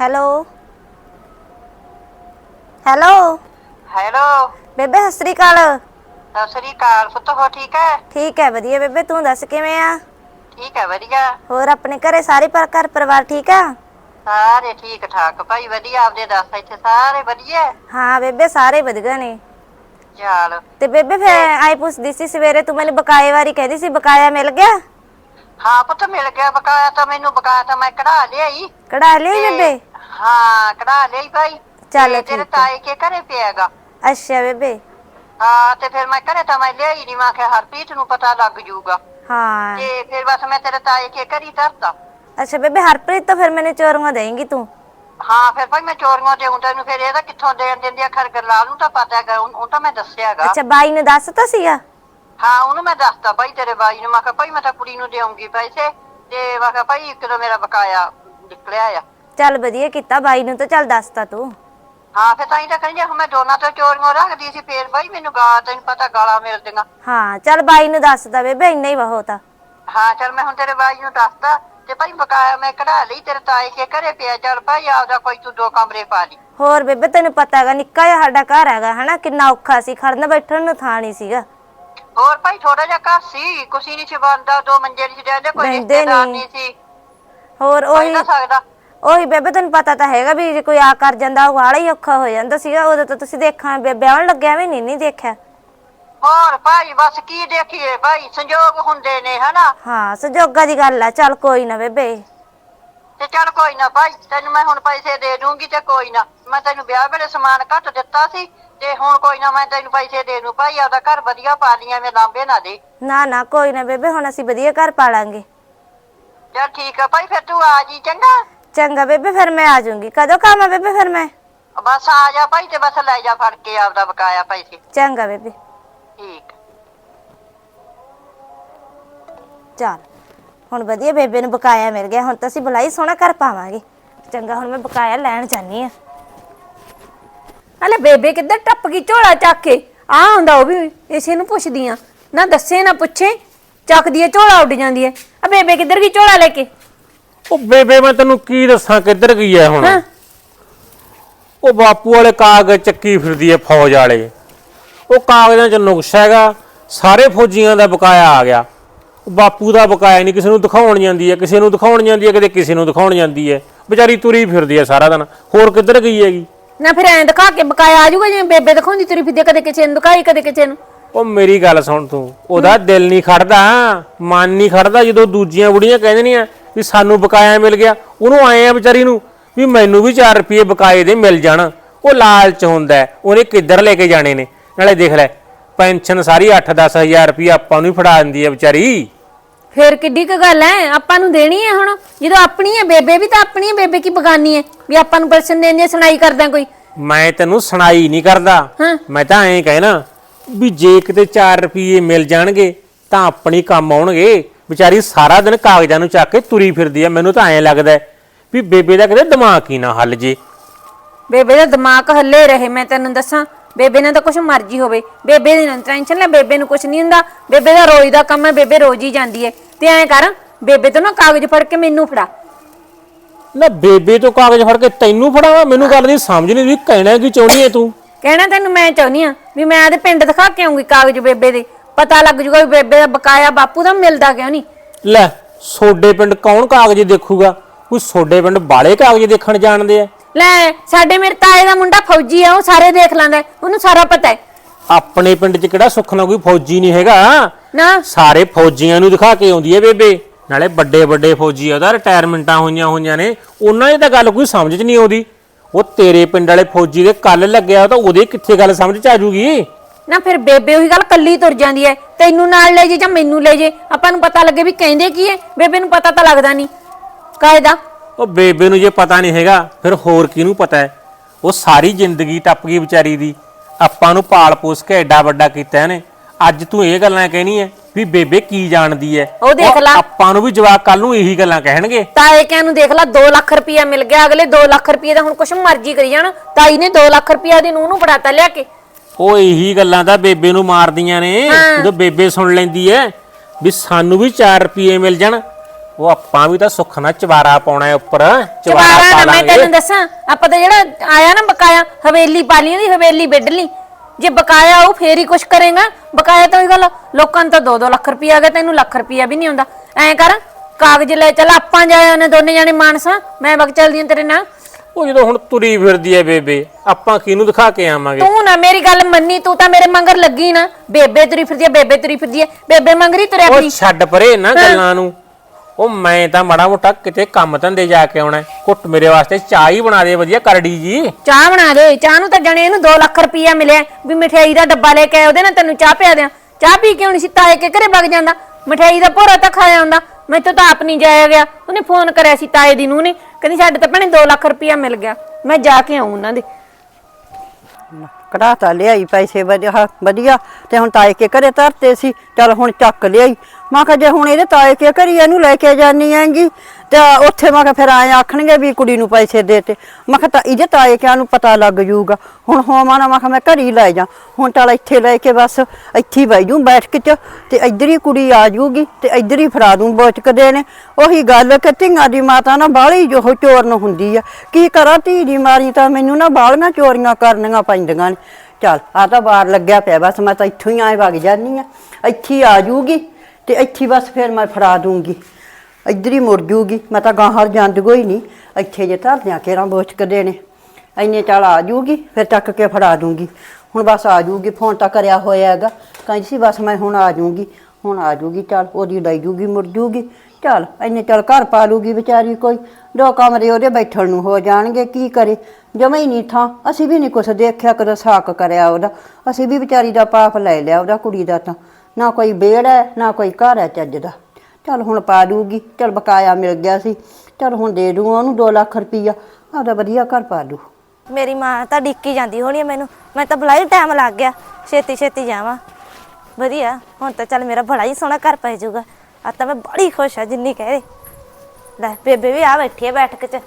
ਹੈਲੋ। ਹੈਲੋ। ਹੈਲੋ। ਬੇਬੇ ਸਤਿ ਸ੍ਰੀ ਅਕਾਲ। ਸਤਿ ਸ੍ਰੀ ਅਕਾਲ। ਪੁੱਤ ਹੋ ਠੀਕ ਹੈ? ਠੀਕ ਹੈ ਵਧੀਆ ਬੇਬੇ ਤੂੰ ਦੱਸ ਕਿਵੇਂ ਆ? ਠੀਕ ਹੈ ਵਧੀਆ। ਹੋਰ ਆਪਣੇ ਘਰੇ ਸਾਰੇ ਪਰ ਘਰ ਪਰਿਵਾਰ ਠੀਕ ਆ? ਸਾਰੇ ਠੀਕ ਠਾਕ ਭਾਈ ਵਧੀਆ ਆਪਦੇ ਦੱਸ ਇੱਥੇ ਸਾਰੇ ਵਧੀਆ? ਹਾਂ ਬੇਬੇ ਸਾਰੇ ਵਧੀਆ ਨੇ। ਚੱਲ। ਤੇ ਬੇਬੇ ਫੇਰ ਆਈ ਪੁੱਛਦੀ ਸੀ ਸਵੇਰੇ ਤੂੰ ਮੈਨੂੰ ਬਕਾਏ ਵਾਰੀ ਕਹਿੰਦੀ ਸੀ ਬਕਾਇਆ ਮਿਲ ਗਿਆ? ਹਾਂ ਪੁੱਤ ਮਿਲ ਗਿਆ ਬਕਾਇਆ ਤਾਂ ਮੈਨੂੰ ਬਕਾਇਆ ਤਾਂ ਮੈਂ ਕਢਾ ਲਿਆਈ। ਕਢਾ ਲਈ ਬੇਬੇ? ਹਾਂ ਕਢਾ ਲਿਆਈ ਭਾਈ। ਚੱਲ ਤੇਰੇ। ਤਾਏ ਕੇ ਘਰੇ ਪਿਆਗਾ ਅੱਛਾ ਬੇਬੇ। ਹਾਂ ਤੇ ਫਿਰ ਮੈਂ ਘਰੇ ਤਾਂ ਮੈਂ ਲਿਆਈ ਨਹੀਂ ਮੈਂ ਕਿਹਾ ਹਰਪ੍ਰੀਤ ਨੂੰ ਪਤਾ ਲੱਗ ਜੂਗਾ। ਹਾਂ। ਤੇ ਫਿਰ ਬਸ ਮੈਂ ਤੇਰੇ ਤਾਏ ਕੇ ਘਰੀ ਧਰਤਾ। ਅੱਛਾ ਬੇਬੇ ਹਰਪ੍ਰੀਤ ਤਾਂ ਫਿਰ ਮੈਨੂੰ ਚੋਰੀਆਂ ਦੇਂਗੀ ਤੂੰ? ਹਾਂ ਫਿਰ ਭਾਈ ਮੈਂ ਚੋਰੀਆਂ ਦੇਉਂ ਤੈਨੂੰ ਫਿਰ ਇਹਦਾ ਕਿੱਥੋਂ ਦੇਣ ਦਿੰਦੀ ਆ? ਖਰ ਗੱਲਾਂ ਨੂੰ ਤਾਂ ਪਤਾ ਹੈਗਾ ਉਹ ਉਹ ਤਾਂ ਮੈਂ ਦੱਸਿਆਗਾ। ਅੱਛਾ ਬਾਈ ਨੂੰ ਦੱਸਤਾ ਸੀਗਾ? ਹਾਂ ਉਹਨੂੰ ਮੈਂ ਦੱਸਤਾ ਭਾਈ ਤੇਰੇ ਬਾਈ ਨੂੰ ਮੈਂ ਕਿਹਾ ਭਾਈ ਮੈਂ ਤਾਂ ਕੁੜੀ ਨੂੰ ਦੇਉਂਗੀ ਪੈਸੇ। ਤੇ ਮੈਂ ਕਿਹਾ ਭਾਈ ਇੱਕ ਦੋ ਮੇਰਾ ਬਕਾਇਆ ਨਿਕਲਿਆ ਆ। ਚੱਲ ਵਧੀਆ ਕੀਤਾ ਬਾਈ ਨੂੰ ਤਾਂ ਚੱਲ ਦੱਸਤਾ ਤੂੰ। ਹਾਂ ਫਿਰ ਤਾਂ ਹੀ ਤਾਂ ਕਹਿੰਦੇ ਹੁਣ ਮੈਂ ਦੋਨਾਂ ਤੋਂ ਚੋਰੀਆਂ ਰੱਖਦੀ ਸੀ ਫੇਰ ਭਾਈ ਮੈਨੂੰ ਗਾ ਤੈਨੂੰ ਪਤਾ ਗਾਲਾਂ ਮਿਲਦੀਆਂ। ਹਾਂ ਚੱਲ ਬਾਈ ਨੂੰ ਦੱਸਦਾ ਬੇਬੇ ਇੰਨਾ ਹੀ ਬਹੁਤ ਆ। ਹਾਂ ਚਲ ਮੈਂ ਹੁਣ ਤੇਰੇ ਬਾਈ ਨੂੰ ਦੱਸਦਾ ਤੇ ਭਾਈ ਬਕਾਇਆ ਮੈਂ ਕਢਾ ਲਈ ਤੇਰੇ ਤਾਏ ਕੇ ਘਰੇ ਪਿਆ ਚੱਲ ਭਾਈ ਆਪਦਾ ਕੋਈ ਤੂੰ ਦੋ ਕਮਰੇ ਪਾ ਲਈ। ਹੋਰ ਬੇਬੇ ਤੈਨੂੰ ਪਤਾ ਹੈਗਾ ਨਿੱਕਾ ਜਿਹਾ ਸਾਡਾ ਘਰ ਹੈਗਾ ਹਨਾ ਕਿੰਨਾ ਔਖਾ ਸੀ ਖੜਨ ਬੈਠਣ ਨੂੰ ਥਾਂ ਨਹੀਂ ਸੀਗਾ। ਹੋਰ ਭਾਈ ਥੋੜਾ ਜਿਹਾ ਘਰ ਸੀ ਕੁਸੀ ਨਹੀਂ ਸੀ ਬੰਦਾ ਦੋ ਮੰਜੇ ਨਹੀਂ ਸੀ ਰਹਿੰਦੇ ਕੋਈ ਬਹਿੰਦੇ ਰਿਸ਼ਤੇਦਾਰ। ਨਹੀਂ ਸੀ। ਹੋਰ ਕੋਈ ਉਹੀ ਨਾ ਸਕਦਾ। ਉਹੀ ਬੇਬੇ ਤੈਨੂੰ ਪਤਾ ਤਾਂ ਹੈਗਾ ਵੀ ਜੇ ਕੋਈ ਆ ਕਰ ਜਾਂਦਾ ਉਹ ਵਾਲਾ ਹੀ ਔਖਾ ਹੋ ਜਾਂਦਾ ਸੀਗਾ ਉਦੋਂ ਤਾਂ ਤੁਸੀਂ ਦੇਖਾਂ ਬੇਬੇ ਆਉਣ ਲੱਗਿਆ ਵੀ ਨਹੀਂ ਨਹੀਂ ਦੇਖਿਆ। ਹੋਰ ਭਾਈ ਬਸ ਕੀ ਦੇਖੀਏ ਭਾਈ ਸੰਜੋਗ ਹੁੰਦੇ ਨੇ ਹਨਾ? ਹਾਂ ਸੰਜੋਗਾ ਦੀ ਗੱਲ ਆ ਚੱਲ ਕੋਈ ਨਾ ਬੇਬੇ। ਤੇ ਚੱਲ ਕੋਈ ਨਾ ਭਾਈ ਤੈਨੂੰ ਮੈਂ ਹੁਣ ਪੈਸੇ ਦੇ ਦੂੰਗੀ ਤੇ ਕੋਈ ਨਾ। ਮੈਂ ਤੈਨੂੰ ਵਿਆਹ ਵੇਲੇ ਸਮਾਨ ਘੱਟ ਦਿੱਤਾ ਸੀ ਤੇ ਹੁਣ ਕੋਈ ਨਾ ਮੈਂ ਤੈਨੂੰ ਪੈਸੇ ਦੇ ਦੂੰ। ਭਾਈ ਆਪਦਾ ਘਰ ਵਧੀਆ ਪਾ ਲੀਆਂ ਮੈਂ ਲਾਂਬੇ ਨਾ ਦੇ। ਨਾ ਨਾ ਕੋਈ ਨਾ ਬੇਬੇ ਹੁਣ ਅਸੀਂ ਵਧੀਆ ਘਰ ਪਾ ਲਾਂਗੇ ਚੱਲ ਠੀਕ ਆ ਭਾਈ ਫਿਰ ਤੂੰ ਆ ਜੀ ਚੰਗਾ? ਚੰਗਾ ਬੇਬੇ ਫਿਰ ਮੈਂ ਆ ਜਾਊਂਗੀ। ਕਦੋਂ ਕੰਮ ਆ ਬੇਬੇ ਫਿਰ ਮੈਂ? ਬਸ ਆ ਜਾ ਭਾਈ ਤੇ ਬਸ ਲੈ ਜਾ ਫੜ ਕੇ ਆਪਦਾ ਬਕਾਇਆ ਪੈਸੇ ਚੰਗਾ ਬੇਬੇ। ਠੀਕ। ਚੱਲ ਹੁਣ ਵਧੀਆ ਬੇਬੇ ਨੂੰ ਬਕਾਇਆ ਮਿਲ ਗਿਆ ਹੁਣ ਤਾਂ ਅਸੀਂ ਬੁਲਾਈ ਸੋਹਣਾ ਘਰ ਪਾਵਾਂਗੇ। ਚੰਗਾ ਹੁਣ ਮੈਂ ਬਕਾਇਆ ਲੈਣ ਜਾਨੀ ਆ ਹਲੇ ਬੇਬੇ ਕਿੱਧਰ ਟੱਪ ਗਈ ਝੋਲਾ ਚੱਕ ਕੇ? ਆ ਹੁੰਦਾ ਉਹ ਵੀ ਇਸੇ ਨੂੰ ਪੁੱਛਦੀ ਆ ਨਾ ਦੱਸੇ ਨਾ ਪੁੱਛੇ। ਚੱਕਦੀ ਐ ਝੋਲਾ ਉੱਡ ਜਾਂਦੀ ਐ ਆ ਬੇਬੇ ਕਿੱਧਰ ਗਈ ਝੋਲਾ ਲੈ ਕੇ? ਉਹ ਬੇਬੇ ਮੈਂ ਤੈਨੂੰ ਕੀ ਦੱਸਾਂ ਕਿੱਧਰ ਗਈ ਐ ਹੁਣ? ਹਾਂ? ਉਹ ਬਾਪੂ ਵਾਲੇ ਕਾਗਜ਼ ਚੱਕੀ ਫਿਰਦੀ ਐ ਫੌਜ ਵਾਲੇ। ਉਹ ਕਾਗਜ਼ਾਂ 'ਚ ਨੁਕਸ ਹੈਗਾ ਸਾਰੇ ਫੌਜੀਆਂ ਦਾ ਬਕਾਇਆ ਆ ਗਿਆ। ਉਹ ਬਾਪੂ ਦਾ ਬਕਾਇਆ ਨਹੀਂ ਕਿਸੇ ਨੂੰ ਦਿਖਾਉਣ ਜਾਂਦੀ ਐ ਕਿਸੇ ਨੂੰ ਦਿਖਾਉਣ ਜਾਂਦੀ ਐ ਕਦੇ ਕਿਸੇ ਨੂੰ ਦਿਖਾਉਣ ਜਾਂਦੀ ਐ। ਵਿਚਾਰੀ ਤੁਰੀ ਫਿਰਦੀ ਐ ਸਾਰਾ ਦਿਨ। ਹੋਰ ਕਿੱਧਰ ਗਈ ਹੈਗੀ? ਨਾ ਫਿਰ ਐਂ ਦਿਖਾ ਕੇ ਬਕਾਇਆ ਆ ਜਾਊਗਾ ਜਿਵੇਂ ਬੇਬੇ ਦਿਖਾਉਂਦੀ ਤੁਰੀ ਫਿਰਦੀ ਆ, ਕਦੇ ਕਿਸੇ ਨੂੰ ਦਿਖਾਈ ਕਦੇ ਕਿਸੇ ਨੂੰ। ਉਹ ਮੇਰੀ ਗੱਲ ਸੁਣ ਤੂੰ। ਉਹਦਾ ਦਿਲ ਨਹੀਂ ਖੜਦਾ ਮਨ ਨਹੀਂ ਖੜਦਾ ਜਦੋਂ ਦੂਜੀਆਂ ਬੁੜੀਆਂ ਕਹਿੰਦੇ ਨੇ ਵੀ ਸਾਨੂੰ ਬਕਾਇਆ ਮਿਲ ਗਿਆ। ਉਹਨੂੰ ਆਏ ਆ ਵਿਚਾਰੀ ਨੂੰ ਵੀ ਮੈਨੂੰ ਵੀ 4 ਰੁਪਏ ਬਕਾਏ ਦੇ ਮਿਲ ਜਾਣ। ਉਹ ਲਾਲਚ ਹੁੰਦਾ ਉਹਨੇ ਕਿੱਧਰ ਲੈ ਕੇ ਜਾਣੇ ਨੇ? ਨਾਲੇ ਦੇਖ ਲੈ ਪੈਨਸ਼ਨ ਸਾਰੀ 8-10 ਹਜ਼ਾਰ ਰੁਪਏ ਆਪਾਂ ਨੂੰ ਹੀ ਫੜਾ ਦਿੰਦੀ ਹੈ ਵਿਚਾਰੀ। ਫੇਰ ਕਿੱਡੀ ਕੁ ਗੱਲ ਐ ਆਪਾਂ ਨੂੰ ਦੇਣੀ ਐ ਹੁਣ। ਜਦੋਂ ਆਪਣੀ ਐ ਬੇਬੇ ਵੀ ਤਾਂ ਆਪਣੀ ਐ ਬੇਬੇ ਕੀ ਬਗਾਨੀ ਐ ਵੀ ਆਪਾਂ ਨੂੰ ਪਰਸਨ ਦੇਣੀ ਐ ਸੁਣਾਈ ਕਰਦਾ ਕੋਈ। ਮੈਂ ਤੈਨੂੰ ਸੁਣਾਈ ਨਹੀਂ ਕਰਦਾ। ਮੈਂ ਤਾਂ ਐਂ ਕਹਿਣਾ ਵੀ ਜੇ ਕਿਤੇ 4 ਰੁਪਏ ਮਿਲ ਜਾਣਗੇ ਤਾਂ ਆਪਣੀ ਕੰਮ ਆਉਣਗੇ। ਵਿਚਾਰੀ ਸਾਰਾ ਦਿਨ ਕਾਗਜ਼ਾਂ ਨੂੰ ਚੱਕ ਕੇ ਤੁਰੀ ਫਿਰਦੀ ਐ ਮੈਨੂੰ ਤਾਂ ਐਂ ਲੱਗਦਾ ਹੈ ਵੀ ਬੇਬੇ ਦਾ ਕਿਤੇ ਦਿਮਾਗ ਹੀ ਨਾ ਹੱਲ ਜੇ। ਬੇਬੇ ਦਾ ਦਿਮਾਗ ਹੱਲੇ ਰਹੇ ਮੈਂ ਤੈਨੂੰ ਦੱਸਾਂ ਬੇਬੇ ਨੇ ਤਾਂ ਕੁਛ ਮਰਜ਼ੀ ਹੋਵੇ। ਬੇਬੇ ਦੀ ਨਾ ਟੈਨਸ਼ਨ ਲੈ ਬੇਬੇ ਨੂੰ ਕੁਛ ਨਹੀਂ ਹੁੰਦਾ। ਬੇਬੇ ਦਾ ਰੋਜ਼ ਦਾ ਕੰਮ ਹੈ ਬੇਬੇ ਰੋਜ਼ ਹੀ ਜਾਂਦੀ ਹੈ। ਤੇ ਐਂ ਕਰ ਬੇਬੇ ਤੋਂ ਨਾ ਕਾਗਜ਼ ਫੜ ਕੇ ਮੈਨੂੰ ਫੜਾ। ਨਾ ਬੇਬੇ ਤੋਂ ਕਾਗਜ਼ ਫੜ ਕੇ ਤੈਨੂੰ ਫੜਾਵਾਂ? ਮੈਨੂੰ ਗੱਲ ਦੀ ਸਮਝ ਨਹੀਂ ਵੀ ਕਹਿਣਾ ਕੀ ਚਾਹੁੰਦੀ ਐ ਤੂੰ? ਕਹਿਣਾ ਤੈਨੂੰ ਮੈਂ ਚਾਹੁੰਦੀ ਆ ਵੀ ਮੈਂ ਆਦੇ ਪਿੰਡ ਦਿਖਾ ਕੇ ਆਉਂਗੀ ਕਾਗਜ਼ ਬੇਬੇ ਦੇ। ਪਤਾ ਲੱਗ ਜੂਗਾ ਵੀ ਬੇਬੇ ਦਾ ਬਕਾਇਆ ਬਾਪੂ ਦਾ ਮਿਲਦਾ ਕਿਉਂ ਨਹੀਂ। ਲੈ ਸੋਡੇ ਪਿੰਡ ਕੌਣ ਕਾਗਜ਼ ਦੇਖੂਗਾ? ਕੋਈ ਸੋਡੇ ਪਿੰਡ ਬਾਲੇ ਕਾਗਜ਼ ਦੇਖਣ ਜਾਣਦੇ ਆ। ਲੈ ਸਾਡੇ ਮੇਰੇ ਤਾਏ ਦਾ ਮੁੰਡਾ ਫੌਜੀ ਆ ਉਹ ਸਾਰੇ ਦੇਖ ਲੈਂਦਾ ਹੈ, ਉਹਨੂੰ ਸਾਰਾ ਪਤਾ ਹੈ। ਆਪਣੇ ਪਿੰਡ 'ਚ ਕਿਹੜਾ ਸੁੱਖ ਨਾਲ ਕੋਈ ਫੌਜੀ ਨਹੀਂ ਹੈਗਾ? ਨਾ। ਸਾਰੇ ਫੌਜੀਆਂ ਨੂੰ ਦਿਖਾ ਕੇ ਆਉਂਦੀ ਹੈ ਬੇਬੇ। ਨਾਲੇ ਵੱਡੇ ਵੱਡੇ ਫੌਜੀ ਆ ਉਹਦਾ ਰਿਟਾਇਰਮੈਂਟਾਂ ਹੋਈਆਂ ਹੋਈਆਂ ਨੇ ਉਹਨਾਂ ਦੀ ਤਾਂ ਗੱਲ ਕੋਈ ਸਮਝ 'ਚ ਨਹੀਂ ਆਉਂਦੀ। ਉਹ ਤੇਰੇ ਪਿੰਡ ਵਾਲੇ ਫੌਜੀ ਦੇ ਕੱਲ ਲੱਗਿਆ ਤਾਂ ਉਹਦੇ ਕਿੱਥੇ ਗੱਲ ਸਮਝ 'ਚ ਆ ਜੂਗੀ? ਨਾ ਫਿਰ ਬੇਬੇ ਉਹੀ ਗੱਲ ਕੱਲੀ ਤੁਰ ਜਾਂਦੀ ਹੈ ਤੈਨੂੰ ਨਾਲ ਲੈ ਜੇ ਜਾਂ ਮੈਨੂੰ ਲੈ ਜੇ? ਆਪਾਂ ਨੂੰ ਪਤਾ ਲੱਗੇ ਵੀ ਕਹਿੰਦੇ ਕੀ ਹੈ ਬੇਬੇ ਨੂੰ ਪਤਾ ਤਾਂ ਲੱਗਦਾ ਨਹੀਂ। ਕਾਇਦਾ? ਉਹ ਬੇਬੇ ਨੂੰ ਜੇ ਪਤਾ ਨਹੀਂ ਹੈਗਾ ਫਿਰ ਹੋਰ ਕਿਹਨੂੰ ਪਤਾ ਹੈ ਉਹ ਸਾਰੀ ਜ਼ਿੰਦਗੀ ਟੱਪ ਗਈ ਵਿਚਾਰੀ ਦੀ। ਆਪਾਂ ਨੂੰ ਪਾਲ ਪੋਸ ਕੇ ਐਡਾ ਵੱਡਾ ਕੀਤਾ ਇਹਨੇ ਅੱਜ ਤੂੰ ਇਹ ਗੱਲਾਂ ਕਹਿਣੀ ਹੈ ਵੀ ਬੇਬੇ ਕੀ ਜਾਣਦੀ ਹੈ ਉਹ ਦੇਖ ਲਾ। ਆਪਾਂ ਨੂੰ ਵੀ ਜਵਾਕ ਕੱਲ ਨੂੰ ਇਹੀ ਗੱਲਾਂ ਕਹਿਣਗੇ। ਤਾਏ ਕਹਿ ਨੂੰ ਦੇਖ ਲਾ 2 ਲੱਖ ਰੁਪਇਆ ਮਿਲ ਗਿਆ ਅਗਲੇ 2 ਲੱਖ ਰੁਪਏ ਦਾ ਹੁਣ ਕੁਛ ਮਰਜ਼ੀ ਕਰੀ ਜਾਣ। ਤਾਈ ਨੇ 2 ਲੱਖ ਰੁਪਇਆ ਦੀ ਨੂੰਹ ਨੂੰ ਫੜਾਤਾ ਲਿਆ ਕੇ। ਉਹ ਇਹੀ ਗੱਲਾਂ ਤਾਂ ਬੇਬੇ ਨੂੰ ਮਾਰਦੀਆਂ ਨੇ। ਜਦੋਂ ਬੇਬੇ ਸੁਣ ਲੈਂਦੀ ਐ ਵੀ ਸਾਨੂੰ ਵੀ 4 ਰੁਪਏ ਮਿਲ ਜਾਣ ਉਹ ਆਪਾਂ ਵੀ ਤਾਂ ਸੁੱਖ ਨਾਲ ਚਵਾਰਾ ਪਾਉਣਾ ਹੈ ਉੱਪਰ ਚਵਾਰਾ ਪਾ ਨਾ ਮੈਂ। ਤੈਨੂੰ ਦੱਸਾਂ ਆਪਾਂ ਤਾਂ ਜਿਹੜਾ ਆਇਆ ਨਾ ਬਕਾਇਆ ਹਵੇਲੀ ਪਾ ਲਈ ਉਹਦੀ ਹਵੇਲੀ ਵਿੱਢ ਲਈ। ਜੇ ਬਕਾਇਆ ਉਹ ਫੇਰ ਹੀ ਕੁਛ ਕਰੇਗਾ। ਬਕਾਇਆ ਤਾਂ ਉਹੀ ਗੱਲ ਲੋਕਾਂ ਨੂੰ ਤਾਂ 2-2 ਲੱਖ ਰੁਪਇਆ ਆ ਗਿਆ ਤੈਨੂੰ ਲੱਖ ਰੁਪਇਆ ਵੀ ਨਹੀਂ ਆਉਂਦਾ। ਐਂ ਕਰ ਕਾਗਜ਼ ਲੈ ਚੱਲ ਆਪਾਂ ਜਾਏ ਉਹਨੇ ਦੋਨੇ ਜਾਣੇ ਮਾਨਸਾ ਮੈਂ ਵਗ ਚੱਲਦੀ ਆਂ ਤੇਰੇ ਨਾਲ। ਉਹ ਜਦੋਂ ਹੁਣ ਤੁਰੀ ਫਿਰਦੀ ਐ ਬੇਬੇ ਆਪਾਂ ਕਿਹਨੂੰ ਦਿਖਾ ਕੇ ਆਵਾਂਗੇ? ਤੂੰ ਨਾ ਮੇਰੀ ਗੱਲ ਮੰਨੀ ਤੂੰ ਤਾਂ ਮੇਰੇ ਮੰਗਰ ਲੱਗੀ ਨਾ। ਬੇਬੇ ਤੁਰੀ ਫਿਰਦੀ ਐ ਬੇਬੇ ਤੁਰੀ ਫਿਰਦੀ ਐ ਬੇਬੇ ਮੰਗਰੀ ਤੁਰਿਆ ਉਹ ਫਿਰੀ ਛੱਡ ਪਰੇ ਇਹਨਾਂ ਗੱਲਾਂ ਨੂੰ। ਉਹ ਮੈਂ ਤਾਂ ਮਾੜਾ ਮੋਟਾ ਕਿਤੇ ਕੰਮ ਧੰਦੇ ਜਾ ਕੇ ਆਉਣਾ ਹੈ। ਘੁੱਟ ਮੇਰੇ ਵਾਸਤੇ ਚਾਹ ਹੀ ਬਣਾ ਦੇ ਵਧੀਆ ਕਰੜੀ ਜੀ। ਚਾਹ ਬਣਾ ਦੇ ਚਾਹ ਨੂੰ ਤਾਂ ਜਣੇ ਇਹਨੂੰ 2 ਲੱਖ ਰੁਪਇਆ ਮਿਲਿਆ ਵੀ ਮਠਿਆਈ ਦਾ ਡੱਬਾ ਲੈ ਕੇ ਆਏ ਉਹਦੇ ਨਾਲ ਤੈਨੂੰ ਚਾਹ ਪਿਆ ਦਿਆਂ। ਚਾਹ ਪੀ ਕੇ ਹੁਣ ਸੀ ਤਾਏ ਕੇ ਘਰੇ ਵਗ ਜਾਂਦਾ। ਮਠਿਆਈ ਦਾ ਭੋਰਾ ਤਾਂ ਖਾਇਆ ਹੁੰਦਾ। ਮੈਥੋਂ ਤਾਂ ਆਪ ਨਹੀਂ ਜਾਇਆ ਗਿਆ। ਉਹਨੇ ਫੋਨ ਕਰਿਆ ਸੀ ਤਾਏ ਦੀ ਨੂੰ ਨੇ ਕਹਿੰਦੀ ਸਾਡੇ ਤਾਂ ਭੈਣੇ 2 ਲੱਖ ਰੁਪਇਆ ਮਿਲ ਗਿਆ। ਮੈਂ ਜਾ ਕੇ ਆਉਂ ਉਹਨਾਂ ਦੇ। ਕਢਾਤਾ ਲਿਆਈ ਪੈਸੇ ਵਧੀਆ ਵਧੀਆ। ਤੇ ਹੁਣ ਤਾਏ ਕੇ ਘਰੇ ਧਰਤੇ ਸੀ, ਚਲ ਹੁਣ ਚੱਕ ਲਿਆਈ। ਮੈਂ ਕਿਹਾ ਜੇ ਹੁਣ ਇਹਦੇ ਤਾਏ ਕੇ ਘਰੀ ਇਹਨੂੰ ਲੈ ਕੇ ਜਾਨੀ ਆਂਗੀ ਤੇ ਉੱਥੇ ਮੈਂ ਕਿਹਾ ਫਿਰ ਆਏ ਆਖਣਗੇ ਵੀ ਕੁੜੀ ਨੂੰ ਪੈਸੇ ਦੇ ਤੇ ਮੈਂ ਕਿਹਾ ਤਾਂ ਇਹਦੇ ਤਾਏ ਕਿਆਂ ਨੂੰ ਪਤਾ ਲੱਗ ਜੂਗਾ। ਹੁਣ ਹੋਵਾਂ ਨਾ, ਮੈਂ ਕਿਹਾ ਮੈਂ ਘਰੀ ਲੈ ਜਾ। ਹੁਣ ਚੱਲ ਇੱਥੇ ਲੈ ਕੇ ਬਸ, ਇੱਥੇ ਹੀ ਬਹਿ ਜੂ ਬੈਠਕ ਚ। ਤੇ ਇੱਧਰ ਹੀ ਕੁੜੀ ਆ ਜੂਗੀ, ਤੇ ਇੱਧਰ ਹੀ ਫੜਾ ਦੂੰ ਬੋਚਕਦੇ ਨੇ। ਉਹੀ ਗੱਲ ਕਿ ਧੀਆਂ ਦੀ ਮਾਤਾ ਨਾ ਬਾਹਲੀ ਜੋ ਚੋਰਨ ਹੁੰਦੀ ਆ। ਕੀ ਕਰਾਂ ਧੀ ਦੀ ਮਾਰੀ ਤਾਂ ਮੈਨੂੰ ਨਾ ਬਾਹਲੀਆਂ ਚੋਰੀਆਂ ਕਰਨੀਆਂ ਪੈਂਦੀਆਂ ਨੇ। ਚੱਲ ਆ ਤਾਂ ਬਾਹਰ ਲੱਗਿਆ ਪਿਆ ਬਸ, ਮੈਂ ਤਾਂ ਇੱਥੋਂ ਹੀ ਆਏ ਵਗ ਜਾਨੀ ਆ। ਇੱਥੇ ਹੀ ਆ ਜੂਗੀ। ਤੇ ਇੱਥੇ ਬਸ ਫਿਰ ਮੈਂ ਫੜਾ ਦੂੰਗੀ। ਇੱਧਰ ਹੀ ਮੁੜ ਜੂਗੀ। ਮੈਂ ਤਾਂ ਗਾਹਰ ਜਾਂਦ ਕੋਈ ਨਹੀਂ। ਇੱਥੇ ਜੇ ਧਰਦਿਆਂ ਦਿਆਂ ਕੇਰਾਂ ਬੋਚਕਦੇ ਨੇ। ਇੰਨੇ ਚੱਲ ਆ ਜੂਗੀ, ਫਿਰ ਚੱਕ ਕੇ ਫੜਾ ਦੂੰਗੀ। ਹੁਣ ਬਸ ਆ ਜੂਗੀ, ਫੋਨ ਤਾਂ ਕਰਿਆ ਹੋਇਆ ਹੈਗਾ। ਕਹਿੰਦੀ ਸੀ ਬਸ ਮੈਂ ਹੁਣ ਆ ਜੂਗੀ। ਹੁਣ ਆ ਜੂਗੀ, ਚੱਲ ਉਹਦੀ ਲੈ ਜੂਗੀ, ਮੁੜ ਜੂਗੀ। ਚੱਲ ਇੰਨੇ ਚੱਲ ਘਰ ਪਾ ਲੂਗੀ ਵਿਚਾਰੀ ਕੋਈ। ਦੋ ਕਮਰੇ ਉਹਦੇ ਬੈਠਣ ਨੂੰ ਹੋ ਜਾਣਗੇ, ਕੀ ਕਰੇ? ਜਮਾ ਹੀ ਨਹੀਂ ਥਾਂ। ਅਸੀਂ ਵੀ ਨਹੀਂ ਕੁਛ ਦੇਖਿਆ, ਕਦੇ ਸਾਕ ਕਰਿਆ ਉਹਦਾ। ਅਸੀਂ ਵੀ ਵਿਚਾਰੀ ਦਾ ਪਾਪ ਲੈ ਲਿਆ ਉਹਦਾ, ਕੁੜੀ ਦਾ ਤਾਂ। ਨਾ ਕੋਈ ਬੇੜ ਹੈ ਨਾ ਕੋਈ ਘਰ ਹੈ ਚੱਜ ਦਾ। ਚੱਲ ਹੁਣ ਪਾ ਦੂਗੀ ਚੱਲ ਬਕਾਇਆ ਮਿਲ ਗਿਆ ਸੀ। ਚੱਲ ਹੁਣ ਦੇ ਦੂੰ ਉਹਨੂੰ 2 ਲੱਖ ਰੁਪਈਆ ਆਪਦਾ ਵਧੀਆ ਘਰ ਪਾ ਦੂ। ਮੇਰੀ ਮਾਂ ਤਾਂ ਡਿੱਕੀ ਜਾਂਦੀ ਹੋਣੀ ਆ ਮੈਨੂੰ। ਮੈਂ ਤਾਂ ਬਲਾਈ ਟਾਈਮ ਲੱਗ ਗਿਆ ਛੇਤੀ ਛੇਤੀ ਜਾਵਾਂ। ਵਧੀਆ ਹੁਣ ਤਾਂ ਚੱਲ ਮੇਰਾ ਬੜਾ ਹੀ ਸੋਹਣਾ ਘਰ ਪੈ ਜਾਊਗਾ। ਆ ਤਾਂ ਮੈਂ ਬੜੀ ਖੁਸ਼ ਆ ਜਿੰਨੀ ਕਹੇ ਲੈ ਬੇਬੇ ਵੀ ਆ ਬੈਠੀ ਆ ਬੈਠਕ 'ਚ।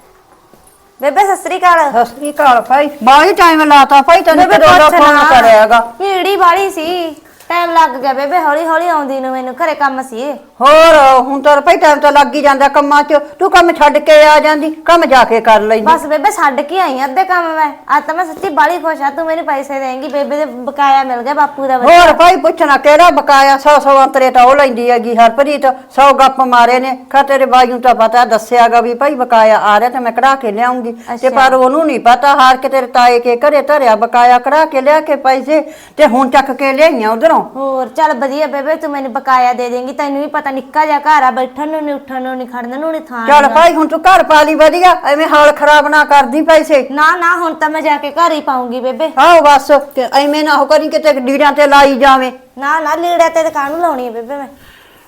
ਬੇਬੇ ਸਤਿ ਸ੍ਰੀ ਅਕਾਲ। ਸਤਿ ਸ੍ਰੀ ਅਕਾਲ ਭਾਈ। ਬਾਹੀ ਟਾਈਮ ਲਾਤਾ ਭਾਈ ਤੈਨੂੰ ਕਦੋਂ ਦਾ ਫੋਨ। ਕਰਿਆਗਾ ਭੀੜੀ ਵਾਲੀ ਸੀ। ਟਾਈਮ ਲੱਗ ਗਿਆ ਬੇਬੇ ਹੌਲੀ ਹੌਲੀ ਆਉਂਦੀ ਨੂੰ ਮੈਨੂੰ ਘਰੇ ਕੰਮ ਸੀ ਹੋਰ ਹੁਣ ਤਾਂ ਭਾਈ ਟਾਈਮ ਤਾਂ ਲੱਗ ਹੀ ਜਾਂਦਾ ਕੰਮਾਂ 'ਚ। ਤੂੰ ਕੰਮ ਛੱਡ ਕੇ ਆ ਜਾਂਦੀ ਕੰਮ ਜਾ ਕੇ ਕਰ ਲੈਂਦੀ। ਬਸ ਬੇਬੇ ਛੱਡ ਕੇ ਆਈ ਆਂ ਅੱਧੇ ਕੰਮ ਮੈਂ। ਅੱਜ ਤਾਂ ਮੈਂ ਸੱਚੀ ਬਾਲੀ ਖੁਸ਼ ਆ ਤੂੰ ਮੈਨੂੰ ਪੈਸੇ ਦੇਂਗੀ ਬੇਬੇ ਦੇ ਬਕਾਇਆ ਮਿਲ ਗਿਆ ਬਾਪੂ ਦਾ ਵਧੀਆ। ਹੋਰ ਭਾਈ ਪੁੱਛਣਾ ਕਿਹੜਾ ਬਕਾਇਆ 100 100 ਅੰਤਰੇ ਤਾਂ ਉਹ ਲੈਂਦੀ ਹੈਗੀ ਹਰਪ੍ਰੀਤ। 100 ਗੱਪ ਮਾਰੇ ਨੇ। ਖਾ ਤੇਰੇ ਬਾਈ ਨੂੰ ਤਾਂ ਪਤਾ ਦੱਸਿਆਗਾ ਵੀ ਭਾਈ ਬਕਾਇਆ ਆ ਰਿਹਾ ਤਾਂ ਮੈਂ ਕਢਾ ਕੇ ਲਿਆਉਂਗੀ। ਤੇ ਪਰ ਉਹਨੂੰ ਨਹੀਂ ਪਤਾ ਹਾਰ ਕੇ ਤੇਰੇ ਤਾਏ ਕੇ ਘਰੇ ਧਰਿਆ ਬਕਾਇਆ ਕਢਾ ਕੇ ਲਿਆ ਕੇ ਪੈਸੇ। ਤੇ ਹੁਣ ਚੱਕ ਕੇ ਲਿਆਈਆਂ ਉਧਰੋਂ। ਹੋਰ ਚੱਲ ਵਧੀਆ ਬੇਬੇ ਤੂੰ ਮੈਨੂੰ ਬਕਾਇਆ ਦੇ ਦੇਂਗੀ ਤੈਨੂੰ ਵੀ ਪਤਾ ਨਿੱਕਾ ਜਿਹਾ ਘਰ ਆ ਬੈਠਣ ਨੂੰ ਨਹੀਂ ਉੱਠਣ ਨੂੰ ਨਹੀਂ ਖੜਨ ਨੂੰ ਨਹੀਂ ਥਾਂ ਚੱਲ। ਭਾਈ ਹੁਣ ਤੂੰ ਘਰ ਪਾ ਲਈ ਵਧੀਆ ਐਵੇਂ ਹਾਲ ਖਰਾਬ ਨਾ ਕਰਦੀ ਪੈਸੇ। ਨਾ ਨਾ ਹੁਣ ਤਾਂ ਮੈਂ ਜਾ ਕੇ ਘਰ ਹੀ ਪਾਉਂਗੀ ਬੇਬੇ। ਆਹੋ ਬਸ ਕਿ ਐਵੇਂ ਨਾ ਹੋ ਕਰੀ ਕਿਤੇ ਡੀੜਾਂ ਤੇ ਲਾਈ ਜਾਵੇਂ। ਨਾ ਨਾ ਲੀੜਿਆਂ ਤੇ ਦੁਕਾਨ ਨੂੰ ਲਾਉਣੀ ਹੈ ਬੇਬੇ ਮੈਂ।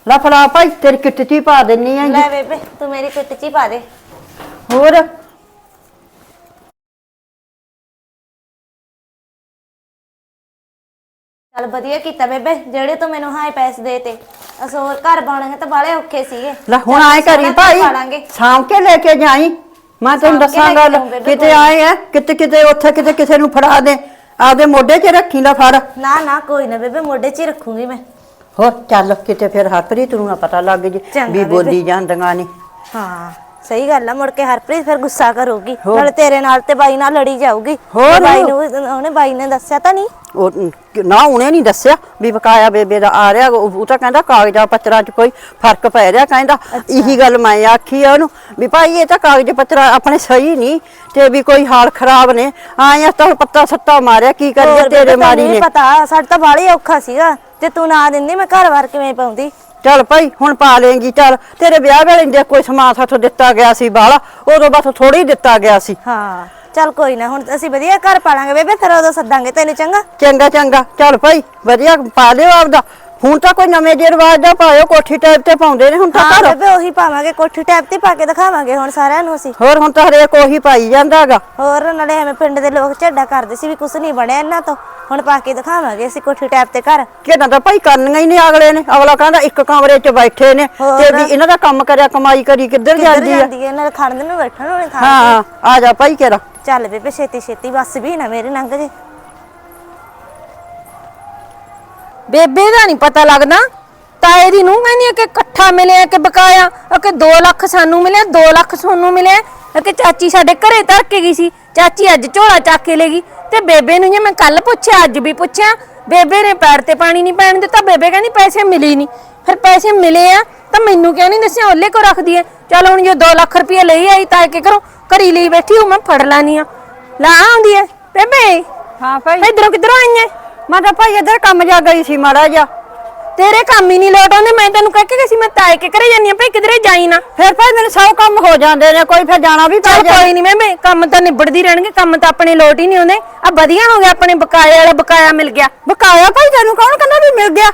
ਲਫੜਾ ਭਾਈ ਤੇਰੀ ਕਿੱਟ 'ਚ ਹੀ ਪਾ ਦਿੰਨੀ ਆ ਲੈ ਬੇਬੇ ਤੂੰ ਮੇਰੀ ਕਿੱਟ 'ਚ ਹੀ ਪਾ ਦੇ। ਹੋਰ? ਚੱਲ ਵਧੀਆ ਕੀਤਾ ਬੇਬੇ ਜਿਹੜੇ ਤੂੰ ਮੈਨੂੰ ਹਾਏ ਪੈਸੇ ਦੇ ਤੇ। ਅਸੋ ਹੋਰ ਘਰ ਬਣਾਂਗੇ ਤਾਂ ਬਾਲੇ ਔਖੇ ਸੀਗੇ। ਲੈ ਹੁਣ ਚੱਲ ਆਏ ਕਰੀ ਘਰ ਭਾਈ ਪਾਲਾਂਗੇ। ਸਾਂਭ ਕੇ ਲੈ ਕੇ ਜਾਈ। ਮੈਂ ਤੈਨੂੰ ਸਾਂਭ ਕੇ ਦੱਸਾਂ ਲੈ ਕੇ ਗੱਲ ਜਾਊਂ ਬੇਬੇ ਕਿਤੇ ਕੋਈ। ਆਏ ਆ ਕਿਤੇ ਕਿਤੇ ਉੱਥੇ ਕਿਤੇ ਕਿਸੇ ਨੂੰ ਫੜਾ ਦੇ। ਆਪਦੇ ਮੋਢੇ 'ਚ ਰੱਖੀ ਲੈ ਫੜ। ਨਾ ਨਾ ਕੋਈ ਨਾ ਬੇਬੇ ਮੋਢੇ 'ਚ ਹੀ ਰੱਖੂੰਗੀ ਮੈਂ। ਹੋਰ ਚੱਲ ਕਿਤੇ ਫਿਰ ਹਰਪ੍ਰੀਤ ਨੂੰ ਨਾ ਪਤਾ ਲੱਗ ਜੇ ਚੰਗਾ ਵੀ ਬੇਬੇ। ਬੋਲੀ ਜਾਂਦੀਆਂ ਨਹੀਂ ਹਾਂ। ਸਹੀ ਗੱਲ ਆ ਮੁੜ ਕੇ ਹਰਪ੍ਰੀਤ ਫਿਰ ਗੁੱਸਾ ਕਰੂਗੀ ਹੋਰ। ਨਾਲੇ ਤੇਰੇ ਨਾਲ ਤੇ ਬਾਈ ਨਾਲ ਲੜੀ ਜਾਊਗੀ। ਹੋਰ। ਬਾਈ ਨੂੰ ਉਹਨੇ ਬਾਈ ਨੇ ਦੱਸਿਆ ਤਾਂ ਨਹੀਂ? ਉਹ ਨਾ ਉਹਨੇ ਨਹੀਂ ਦੱਸਿਆ ਵੀ ਬਕਾਇਆ ਬੇਬੇ ਦਾ ਆ ਰਿਹਾ ਉਹ ਉਹ ਤਾਂ ਕਹਿੰਦਾ ਕਾਗਜ਼ਾਂ ਪੱਤਰਾਂ 'ਚ ਕੋਈ ਫ਼ਰਕ ਪੈ ਰਿਹਾ ਕਹਿੰਦਾ। ਇਹੀ ਗੱਲ ਮੈਂ ਆਖੀ ਆ ਉਹਨੂੰ ਵੀ ਭਾਈ ਇਹ ਤਾਂ ਕਾਗਜ਼ ਪੱਤਰਾਂ ਆਪਣੇ ਸਹੀ ਨਹੀਂ ਤੇ ਵੀ ਕੋਈ ਹਾਲ ਖਰਾਬ ਨੇ। ਆਇਆ ਤਾਂ ਪੱਤਾ ਸੱਤਾ ਮਾਰਿਆ ਕੀ ਕਰੀਏ ਹੋਰ ਤੇਰੇ ਮਾਰੀ ਨੇ ਪਤਾ ਸਾਡਾ ਤਾਂ ਬਾਲੀ ਔਖਾ ਸੀਗਾ। ਜੇ ਤੂੰ ਨਾ ਦਿੰਦੀ ਮੈਂ ਘਰ ਵਾਰ ਕਿਵੇਂ ਪਾਉਂਦੀ? ਚੱਲ ਭਾਈ ਹੁਣ ਪਾ ਲੇਂਗੀ ਚੱਲ। ਤੇਰੇ ਵਿਆਹ ਵੇਲੇ ਦੇ ਕੋਈ ਸਮਾਨ ਸਾਥੋਂ ਦਿੱਤਾ ਗਿਆ ਸੀ ਬਾਲਾ ਉਦੋਂ ਬਸ ਥੋੜੀ ਦਿੱਤਾ ਗਿਆ ਸੀ। ਹਾਂ ਚੱਲ ਕੋਈ ਨਾ ਹੁਣ ਅਸੀਂ ਵਧੀਆ ਘਰ ਪਾਲਾਂਗੇ ਬੇਬੇ ਫਿਰ ਉਦੋਂ ਸੱਦਾਂਗੇ ਤੈਨੂੰ ਚੰਗਾ? ਚੰਗਾ ਚੰਗਾ। ਚੱਲ ਭਾਈ ਵਧੀਆ ਪਾ ਲਿਓ ਆਪਦਾ। ਹੁਣ ਤਾਂ ਕੋਈ ਨਵੇਂ ਜਿਹੇ ਰਿਵਾਜ ਦਾ ਪਾਇਓ ਕੋਠੀ ਟਾਈਪ ਤੇ ਪਾਉਂਦੇ ਨੇ ਹੁਣ ਤਾਂ ਹਾਂ ਘਰ। ਬੇਬੇ ਉਹੀ ਪਾਵਾਂਗੇ ਕੋਠੀ ਟੈਪ ਤੇ ਪਾ ਕੇ ਦਿਖਾਵਾਂਗੇ ਹੁਣ ਸਾਰਿਆਂ ਨੂੰ ਅਸੀਂ। ਹੋਰ ਹੁਣ ਤਾਂ ਹਰੇਕ ਉਹੀ ਪਾਈ ਜਾਂਦਾਗਾ ਹੋਰ ਨਾਲੇ ਐਵੇਂ ਪਿੰਡ ਦੇ ਲੋਕ ਝੱਡਾ ਕਰਦੇ ਸੀ ਵੀ ਕੁਝ ਨਹੀਂ ਬਣਿਆ ਇਹਨਾਂ ਤੋਂ। ਹੁਣ ਪਾ ਕੇ ਦਿਖਾਵਾਂਗੇ ਅਸੀਂ ਕੋਠੀ ਟੈਪ ਤੇ ਘਰ। ਕਿਹਨਾਂ ਤਾਂ ਭਾਈ ਕਰਨੀਆਂ ਹੀ ਨਹੀਂ ਅਗਲੇ ਨੇ ਅਗਲਾ ਕਹਿੰਦਾ ਇੱਕ ਕਮਰੇ 'ਚ ਬੈਠੇ ਨੇ। ਤੇ ਵੀ ਇਹਨਾਂ ਦਾ ਕੰਮ ਕਰਿਆ ਕਮਾਈ ਕਰੀ ਕਿੱਧਰ ਕਿੱਧਰ ਜਾਂਦੀ ਆ? ਜਾਂਦੀ ਹੈ ਨਾਲ ਖੜਨ ਨੂੰ ਬੈਠਣ ਨੂੰ ਨੀ ਥਾਂ ਹਾਂ ਆ ਜਾ ਭਾਈ ਕਿਹੜਾ। ਚੱਲ ਬੇਬੇ ਛੇਤੀ ਛੇਤੀ ਬੱਸ ਵੀ ਨਾ ਮੇਰੇ ਲੰਘ ਜੇ। ਬੇਬੇ ਦਾ ਨਹੀਂ ਪਤਾ ਲੱਗਦਾ। ਤਾਏ ਦੀ ਨੂੰ ਕਹਿੰਦੀ ਆ ਕਿ ਇਕੱਠਾ ਮਿਲਿਆ ਕਿ ਬਕਾਇਆ ਆ ਕਿ 2 ਲੱਖ ਸਾਨੂੰ ਮਿਲਿਆ 2 ਲੱਖ ਸੋਨੂੰ ਮਿਲਿਆ ਆ ਕਿ ਚਾਚੀ ਸਾਡੇ ਘਰੇ ਧਰ ਕੇ ਗਈ ਸੀ। ਚਾਚੀ ਅੱਜ ਝੋਲਾ ਚੱਕ ਕੇ ਲੈ ਗਈ। ਤੇ ਬੇਬੇ ਨੂੰ ਜੇ ਮੈਂ ਕੱਲ ਪੁੱਛਿਆ ਅੱਜ ਵੀ ਪੁੱਛਿਆ ਬੇਬੇ ਨੇ ਪੈਰ ਤੇ ਪਾਣੀ ਨਹੀਂ ਪੈਣ ਦਿੱਤਾ ਬੇਬੇ ਕਹਿੰਦੀ ਪੈਸੇ ਮਿਲੇ ਨਹੀਂ। ਫਿਰ ਪੈਸੇ ਮਿਲੇ ਆ ਤਾਂ ਮੈਨੂੰ ਕਿਉਂ ਨਹੀਂ ਦੱਸਿਆ ਉਹਲੇ ਕੋ ਰੱਖਦੀ ਐ। ਚਲ ਹੁਣ ਜੇ 2 ਲੱਖ ਰੁਪਏ ਲਈ ਆਈ ਤਾਂ ਕਿ ਕਰੋ ਘਰੀ ਲਈ ਬੈਠੀ ਹੂੰ ਮੈਂ ਫੜ ਲਾਨੀ ਆ। ਲਾ ਆਉਂਦੀ ਐ ਬੇਬੇ। ਹਾਂ ਭਾਈ। ਇਧਰੋਂ ਕਿਧਰੋਂ ਆਈ ਐ ਮੈਂ ਤਾਂ ਭਾਈ ਇੱਧਰ ਕੰਮ ਜਾ ਗਈ ਸੀ ਮਾੜਾ ਜਿਹਾ। ਤੇਰੇ ਕੰਮ ਹੀ ਨਹੀਂ ਲੋਟ ਆਉਂਦੇ ਮੈਂ ਤੈਨੂੰ ਕਹਿ ਕੇ ਗਈ ਸੀ ਮੈਂ ਤਾਏ ਕੇ ਘਰੇ ਜਾਨੀ ਆ ਭਈ ਕਿਧਰੇ ਜਾਈ ਨਾ। ਫਿਰ ਭਾਈ ਮੇਰੇ ਸੌ ਕੰਮ ਹੋ ਜਾਂਦੇ ਨੇ ਕੋਈ ਫਿਰ ਜਾਣਾ ਵੀ ਪੈ ਚੱਲ ਜਾਂਦਾ ਕੋਈ ਨਹੀਂ ਮੈਂ ਕੰਮ ਤਾਂ ਨਿਬੜਦੀ ਰਹਿਣਗੇ ਕੰਮ ਤਾਂ ਆਪਣੇ ਲੋਟ ਹੀ ਨਹੀਂ ਆਉਂਦੇ। ਆ ਵਧੀਆ ਹੋ ਗਿਆ ਆਪਣੇ ਬਕਾਏ ਵਾਲਾ ਬਕਾਇਆ ਮਿਲ ਗਿਆ। ਬਕਾਇਆ ਭਾਈ ਤੈਨੂੰ ਕੌਣ ਕਹਿੰਦਾ ਵੀ ਮਿਲ ਗਿਆ?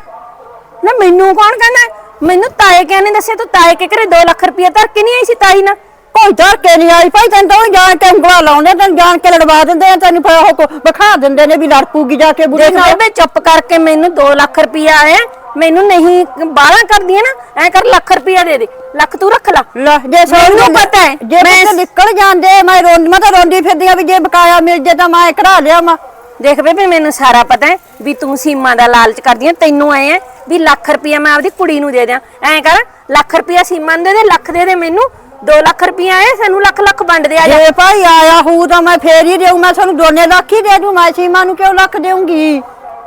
ਨਾ ਮੈਨੂੰ ਕੌਣ ਕਹਿੰਦਾ? ਮੈਨੂੰ ਤਾਏ ਕਿਆ ਨੇ ਦੱਸਿਆ ਤੂੰ ਤਾਏ ਕੇ ਘਰੇ 2 ਲੱਖ ਰੁਪਇਆ ਧਰ ਕੇ ਨਹੀਂ ਆਈ ਸੀ ਤਾਈ ਨਾਲ? ਕੋਈ ਧਰ ਕੇ ਨਹੀਂ ਆਈ। ਭਾਈ ਤੈਨੂੰ ਤਾਂ ਉਹੀ ਜਾਣ ਕੇ ਉਂਗਲਾ ਲਾਉਂਦੇ ਤੈਨੂੰ ਜਾਣ ਕੇ ਲੜਵਾ ਦਿੰਦੇ ਆ ਤੈਨੂੰ ਫਿਰ ਉਹ ਵਿਖਾ ਦਿੰਦੇ ਨੇ ਵੀ ਲੜ ਪੂਗੀ ਜਾ ਕੇ ਬੁੜੀ ਦੇਖ ਨਾਲ। ਬੇਬੇ ਚੁੱਪ ਕਰਕੇ ਮੈਨੂੰ 2 ਲੱਖ ਰੁਪਇਆ ਆਇਆ ਮੈਨੂੰ ਨਹੀਂ ਬਾਹਲਾ ਕਰਦੀ ਹੈ ਨਾ ਐ ਕਰ ਲੱਖ ਰੁਪਇਆ ਦੇ ਦੇ। ਲੱਖ ਤੂੰ ਰੱਖ ਲਾ। ਲੈ ਜੇ ਸੌ ਮੈਨੂੰ ਨੂੰ- ਪਤਾ ਹੈ, ਜੇ ਮੈਂ- ਮੈਂ ਨਿਕਲ ਜਾਂਦੇ ਮੈਂ ਰੋਂਦੀ ਮੈਂ ਤਾਂ ਰੋਂਦੀ ਫਿਰਦੀ ਆ ਵੀ ਜੇ ਬਕਾਇਆ ਮਿਲ ਜੇ ਤਾਂ ਮੈਂ ਕਢਾ ਲਿਆ ਮੈਂ ਦੇਖ ਬੇਬੇ ਮੈਨੂੰ ਸਾਰਾ ਪਤਾ ਹੈ ਵੀ ਤੂੰ ਸੀਮਾ ਦਾ ਲਾਲਚ ਕਰਦੀ ਹੈ ਤੈਨੂੰ ਆਏ ਹੈ ਵੀ ਲੱਖ ਰੁਪਇਆ ਮੈਂ ਆਪਦੀ ਕੁੜੀ ਨੂੰ ਦੇ ਦਿਆਂ। ਐਂ ਕਰ ਲੱਖ ਰੁਪਇਆ ਸੀਮਾ ਨੂੰ ਦੇ ਦੇ ਲੱਖ ਦੇ ਦੇ ਮੈਨੂੰ 2 ਲੱਖ ਰੁਪਇਆ ਆਏ ਸਾਨੂੰ ਲੱਖ ਲੱਖ ਵੰਡ ਦੇ ਆ ਜਾ। ਜੇ ਭਾਈ ਆਇਆ ਹੂ ਤਾਂ ਮੈਂ ਫੇਰ ਹੀ ਦੇਉ ਮੈਂ ਤੁਹਾਨੂੰ ਦੋਨੇ ਲੱਖ ਹੀ ਦੇ ਦੂੰ ਮੈਂ ਸੀਮਾ ਨੂੰ ਕਿਉਂ ਲੱਖ ਦੇਉਂਗੀ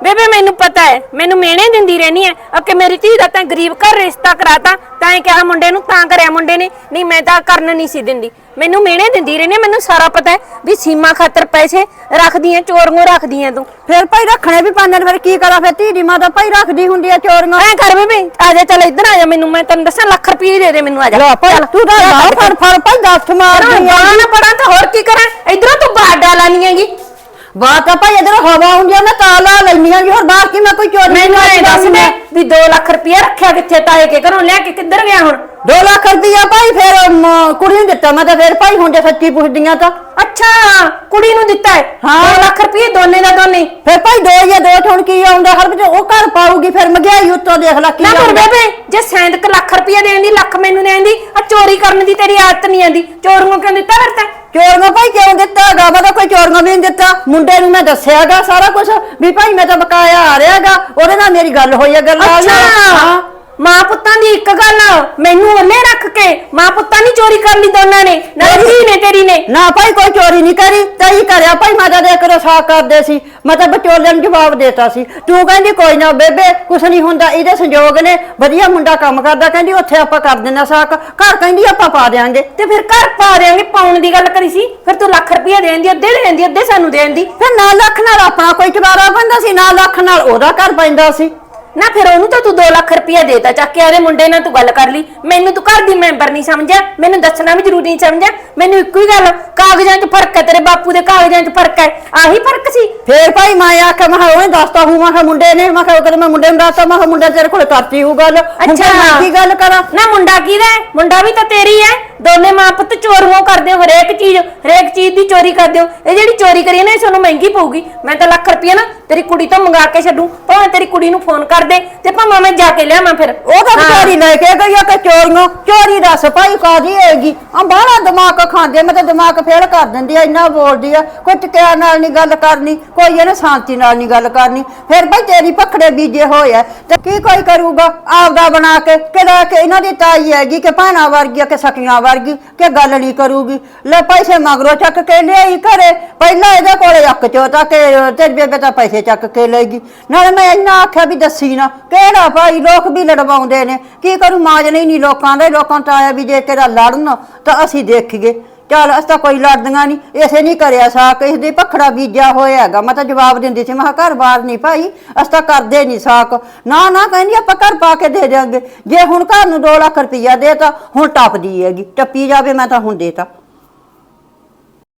ਬੇਬੇ ਮੈਨੂੰ ਪਤਾ ਹੈ ਮੈਨੂੰ ਮਿਹਣੇ ਦਿੰਦੀ ਰਹਿਣੀ ਹੈ। ਕਿ ਮੇਰੀ ਧੀ ਦਾ ਤਾਂ ਗਰੀਬ ਘਰ ਰਿਸ਼ਤਾ ਕਰਾਤਾ ਤਾਂ ਇਹ ਕਿਹਾ ਮੁੰਡੇ ਨੂੰ ਤਾਂ ਕਰਿਆ ਮੁੰਡੇ ਨੇ। ਨਹੀਂ ਮੈਂ ਤਾਂ ਕਰਨ ਨਹੀਂ ਸੀ ਦਿੰਦੀ। ਮੈਨੂੰ ਮਿਹਣੇ ਦਿੰਦੀ ਰਹਿਣੀ ਹੈ, ਮੈਨੂੰ ਸਾਰਾ ਪਤਾ ਹੈ ਵੀ ਸੀਮਾ ਖਾਤਰ ਪੈਸੇ ਰੱਖਦੀ ਐ ਚੋਰੀਆਂ ਰੱਖਦੀ ਐ ਤੂੰ। ਫਿਰ ਭਾਈ ਰੱਖਣੇ ਵੀ ਪੈਂਦੇ ਨੇ ਫਿਰ ਕੀ ਕਰਾਂ ਫਿਰ ਧੀ ਦੀ ਮਾਂ ਤਾਂ ਭਾਈ ਰੱਖਦੀ ਹੁੰਦੀ ਆ ਚੋਰੀਆਂ। ਐਂ ਕਰ ਬੇਬੇ ਆ ਜਾ ਚੱਲ ਇੱਧਰ ਆ ਜਾ ਮੈਨੂੰ ਮੈਂ ਤੈਨੂੰ ਦੱਸਾਂ ਲੱਖ ਰੁਪਏ ਦੇ ਦੇ ਮੈਨੂੰ ਆ ਜਾ। ਲੈ ਭਾਈ ਤੂੰ ਤਾਂ ਨਾ ਕੱਢ ਫੜ ਫੜ ਭਾਈ ਦੱਸ ਮਾਰਦੀ ਆ। ਬਾਹਰ ਨਾ ਪੜਾਂ ਤਾਂ ਹੋਰ ਕੀ ਕਰਾਂ? ਇਧਰੋਂ ਤੂੰ ਬਾਹਰ ਡਾਲਾਨੀ ਹੈਗੀ। ਬਾਤ ਤਾਂ ਭਾਈ ਇਧਰ ਹਵਾ ਹੁੰਦੀ ਆ ਮੈਂ ਤਾਂ ਲਾ ਲੈਣੀ ਆ ਹੋਰ ਬਾਹਰ ਕੀ ਮੈਂ ਕੋਈ ਚੋਰੀ ਮੈਨੂੰ ਐ ਦੱਸ ਦੇ ਵੀ 2 ਲੱਖ ਰੁਪਇਆ ਰੱਖਿਆ ਕਿੱਥੇ ਤਾਏ ਕੇ ਘਰੋਂ ਲਿਆ ਕੇ ਕਿੱਧਰ ਗਿਆ ਹੁਣ? 2 ਲੱਖ ਰੁਪਈਆ ਭਾਈ ਫਿਰ ਕੁੜੀ ਨੂੰ ਦਿੱਤਾ ਮੈਂ ਤਾਂ ਫਿਰ ਭਾਈ ਹੁਣ ਜੇ ਸੱਚੀ ਪੁੱਛਦੀਆਂ ਤਾਂ। ਅੱਛਾ ਕੁੜੀ ਨੂੰ ਦਿੱਤਾ ਹੈ? ਹਾਂ। 2 ਲੱਖ ਰੁਪਏ ਦੋਨੇ ਦਾ ਦੋਨੇ। ਫਿਰ ਭਾਈ ਦੋ ਜਾਂ ਦੋ ਥੋੜ ਕੀ ਆਉਂਦਾ ਹਰ ਵਿੱਚ ਉਹ ਘਰ ਪਾਊਗੀ ਫਿਰ ਮਹਿੰਗਾਈ ਉੱਤੋਂ ਦੇਖ ਲੈ ਕੀ ਨਾ ਫਿਰ ਆਉਂਦਾ। ਬੇਬੇ ਜੇ ਸੈਂਦਕ ਲੱਖ ਰੁਪਇਆ ਦੇਣ ਦੀ ਲੱਖ ਮੈਨੂੰ ਦੇਣ ਦੀ ਆ ਚੋਰੀ ਕਰਨ ਦੀ ਤੇਰੀ ਆਦਤ ਨਹੀਂ ਆਂਦੀ। ਚੋਰੀਆਂ ਕਿਉਂ ਦਿੱਤਾ ਫਿਰ ਤੈਂ? ਚੋਰੀਆਂ ਭਾਈ ਕਿਉਂ ਦਿੱਤਾ ਗਾ ਮੈਂ ਤਾਂ ਕੋਈ ਚੋਰੀਆਂ ਵੀ ਨਹੀਂ ਦਿੱਤਾ। ਮੁੰਡੇ ਨੂੰ ਮੈਂ ਦੱਸਿਆਗਾ ਸਾਰਾ ਕੁਝ ਵੀ ਭਾਈ ਮੈਂ ਤਾਂ ਬਕਾਇਆ ਆ ਰਿਹਾਗਾ। ਉਹਦੇ ਨਾਲ ਮੇਰੀ ਗੱਲ ਹੋਈ ਹੈ ਗੱਲ ਨਾਲ। ਅੱਛਾ ਮਾਂ ਪੁੱਤਾਂ ਦੀ ਇੱਕ ਗੱਲ ਮੈਨੂੰ ਉਹਨੇ ਰੱਖ ਕੇ ਮਾਂ ਪੁੱਤਾਂ ਨਹੀਂ ਚੋਰੀ ਕਰ ਲਈ ਦੋਨਾਂ ਨੇ। ਨਾ ਧੀ ਨੇ ਤੇਰੀ ਨੇ। ਨਾ ਭਾਈ ਕੋਈ ਚੋਰੀ ਨਹੀਂ ਕਰੀ। ਤਈ ਕਰਿਆ ਭਾਈ ਮੈਂ ਤਾਂ ਦੇਖ ਰੋ ਸਾਕ ਕਰਦੇ ਸੀ। ਮੈਂ ਤਾਂ ਵਿਚੋਲੇ ਨੂੰ ਜਵਾਬ ਦੇਤਾ ਸੀ। ਤੂੰ ਕਹਿੰਦੀ ਕੋਈ ਨਾ ਬੇਬੇ ਕੁਛ ਨਹੀਂ ਹੁੰਦਾ। ਇਹਦੇ ਸੰਜੋਗ ਨੇ ਵਧੀਆ ਮੁੰਡਾ ਕੰਮ ਕਰਦਾ। ਕਹਿੰਦੀ ਉੱਥੇ ਆਪਾਂ ਕਰ ਦਿੰਨਾ ਸਾਕ ਘਰ ਕਹਿੰਦੀ ਆਪਾਂ ਪਾ ਦਿਆਂਗੇ। ਤੇ ਫਿਰ ਘਰ ਪਾ ਦੇਾਂਗੇ ਪਾਉਣ ਦੀ ਗੱਲ ਕਰੀ ਸੀ। ਫਿਰ ਤੂੰ ਲੱਖ ਰੁਪਇਆ ਦੇਣ ਦੀ ਅੱਧੇ ਦੇਣ ਦੀ ਅੱਧੇ ਸਾਨੂੰ ਦੇਣ ਦੀ। ਫਿਰ ਨਾ ਲੱਖ ਨਾਲ ਆਪਣਾ ਕੋਈ ਚਵਾਰਾ ਪੈਂਦਾ ਸੀ ਨਾ ਲੱਖ ਨਾਲ ਉਹਦਾ ਘਰ ਪੈਂਦਾ ਸੀ। ਨਾ ਫਿਰ ਉਹਨੂੰ ਤਾਂ ਤੂੰ 2 ਲੱਖ ਰੁਪਇਆ ਦੇਤਾ ਚੱਕ ਕੇ ਆਦੇ ਮੁੰਡੇ ਨਾਲ ਤੂੰ ਗੱਲ ਕਰ ਲਈ। ਮੈਨੂੰ ਤੂੰ ਘਰ ਦੀ ਮੈਂਬਰ ਨਹੀਂ ਸਮਝਿਆ ਮੈਨੂੰ ਦੱਸਣਾ ਵੀ ਜ਼ਰੂਰੀ ਨਹੀਂ ਸਮਝਿਆ ਮੈਨੂੰ ਇੱਕੋ ਹੀ ਗੱਲ ਕਾਗਜ਼ਾਂ 'ਚ ਫ਼ਰਕ ਹੈ ਤੇਰੇ ਬਾਪੂ ਦੇ ਕਾਗਜ਼ਾਂ 'ਚ ਫ਼ਰਕ ਹੈ ਆਹੀ ਫ਼ਰਕ ਸੀ। ਫੇਰ ਭਾਈ ਮੈਂ ਆਖਿਆ ਮੈਂ ਕਿਹਾ ਉਹਨੇ ਦੱਸਤਾ ਹੂੰ ਮੈਂ ਕਿਹਾ ਮੁੰਡੇ ਨੇ ਮੈਂ ਕਿਹਾ ਕਦੇ ਮੈਂ ਮੁੰਡੇ ਨੂੰ ਦੱਸਤਾ ਮੈਂ ਕਿਹਾ ਮੁੰਡੇ ਤੇਰੇ ਕੋਲ ਕਰਤੀ ਹੂ ਗੱਲ। ਹੁਣ ਫਿਰ ਮੈਂ ਕੀ ਗੱਲ ਕਰਾਂ? ਨਾ ਮੁੰਡਾ ਕਿਹਦਾ ਹੈ? ਮੁੰਡਾ ਵੀ ਤਾਂ ਤੇਰੀ ਹੈ। ਦੋਨੇ ਮਾਂ ਪੁੱਤ ਚੋਰੀਆਂ ਕਰਦੇ ਹੋ ਹਰੇਕ ਚੀਜ਼ ਹਰੇਕ ਚੀਜ਼ ਦੀ ਚੋਰੀ ਕਰਦੇ ਹੋ। ਇਹ ਜਿਹੜੀ ਚੋਰੀ ਕਰੀ ਹੈ ਨਾ ਇਹ ਤੁਹਾਨੂੰ ਮਹਿੰਗੀ ਪਊਗੀ। ਮੈਂ ਤਾਂ ਲੱਖ ਰੁਪਇਆ ਨਾ ਤੇਰੀ ਕੁੜੀ ਤੋਂ ਮੰਗਾ ਕੇ ਛੱਡੂ। ਭਾਵੇਂ ਤੇਰੀ ਕੁੜੀ ਨੂੰ ਫੋਨ ਕਰ ਦੇ ਤੇ ਭਾਵੇਂ ਮੈਂ ਜਾ ਕੇ ਲਿਆਵਾਂ ਫਿਰ। ਉਹ ਤਾਂ ਹਾਂ। ਵਿਚਾਰੀ ਲੈ ਕੇ ਗਈ ਆ ਕਿ ਚੋਰੀਆਂ ਚੋਰੀ ਦੱਸ ਭਾਈ ਕਾਦੀ ਹੈਗੀ ਆ ਬਾਹਲਾ ਦਿਮਾਗ ਖਾਂਦੇ ਮੈਂ ਤਾਂ ਦਿਮਾਗ ਫੇਲ ਕਰ ਦਿੰਦੀ ਆ ਇੰਨਾ ਬੋਲਦੀ ਆ। ਕੋਈ ਟਕਿਆ ਨਾਲ ਨਹੀਂ ਗੱਲ ਕਰਨੀ ਕੋਈ ਇਹਨੇ ਸ਼ਾਂਤੀ ਨਾਲ ਨਹੀਂ ਗੱਲ ਕਰਨੀ। ਫਿਰ ਭਾਈ ਤੇਰੀ ਪਖੜੇ ਬੀਜੇ ਹੋਏ ਆ ਤੇ ਕੀ ਕੋਈ ਕਰੂਗਾ? ਆਪਦਾ ਬਣਾ ਕੇ ਕਿਹੜਾ ਕਿ ਇਹਨਾਂ ਦੀ ਤਾਈ ਹੈਗੀ ਕਿ ਭਾਣਾ ਵਰਗੀ ਆ ਕਿ ਸਕੀਆਂ ਵਰਗੀ ਕਿ ਗੱਲ ਨਹੀਂ ਕਰੂਗੀ। ਲੈ ਪੈਸੇ ਮਗਰੋਂ ਚੱਕ ਕੇ ਲਿਆਈ ਘਰੇ। ਪਹਿਲਾਂ ਇਹਦੇ ਕੋਲੇ ਅੱਕ ਚੋਤਾ ਕਿ ਤੇਰੀ ਬੇਬੇ ਤਾਂ ਪੈਸੇ ਚੱਕ ਕੇ ਲੈਗੀ ਨਾਲੇ ਮੈਂ ਇੰਨਾ ਆਖਿਆ ਵੀ ਦੱਸੀ ਨਾ, ਕਿਹੜਾ ਭਾਈ ਲੋਕ ਵੀ ਲੜਵਾਉਂਦੇ ਨੇ। ਕੀ ਕਰੂ ਮਾਜ ਨਹੀਂ ਨਹੀਂ ਲੋਕਾਂ ਦੇ। ਲੋਕਾਂ ਤਾਂ ਆਇਆ ਵੀ ਜੇ ਤੇਰਾ ਲੜਨ, ਤਾਂ ਅਸੀਂ ਦੇਖੀਏ। ਚੱਲ ਅਸੀਂ ਤਾਂ ਕੋਈ ਲੜਦੀਆਂ ਨਹੀਂ ਇਸੇ ਨਹੀਂ ਕਰਿਆ ਸਾਕ, ਇਸ ਦੇ ਪਖੜਾ ਬੀਜਿਆ ਹੋਇਆ ਹੈਗਾ। ਮੈਂ ਤਾਂ ਜਵਾਬ ਦਿੰਦੀ ਸੀ, ਮੈਂ ਕਿਹਾ ਘਰ ਬਾਰ ਨਹੀਂ ਭਾਈ, ਅਸੀਂ ਤਾਂ ਕਰਦੇ ਨਹੀਂ ਸਾਕ। ਨਾ ਨਾ ਕਹਿੰਦੀ, ਆਪਾਂ ਘਰ ਪਾ ਕੇ ਦੇ ਦਿਆਂਗੇ। ਜੇ ਹੁਣ ਘਰ ਨੂੰ 2 ਲੱਖ ਰੁਪਈਆ ਦੇਤਾ, ਹੁਣ ਟੱਪਦੀ ਹੈਗੀ। ਟੱਪੀ ਜਾਵੇ, ਮੈਂ ਤਾਂ ਹੁਣ ਦੇਤਾ।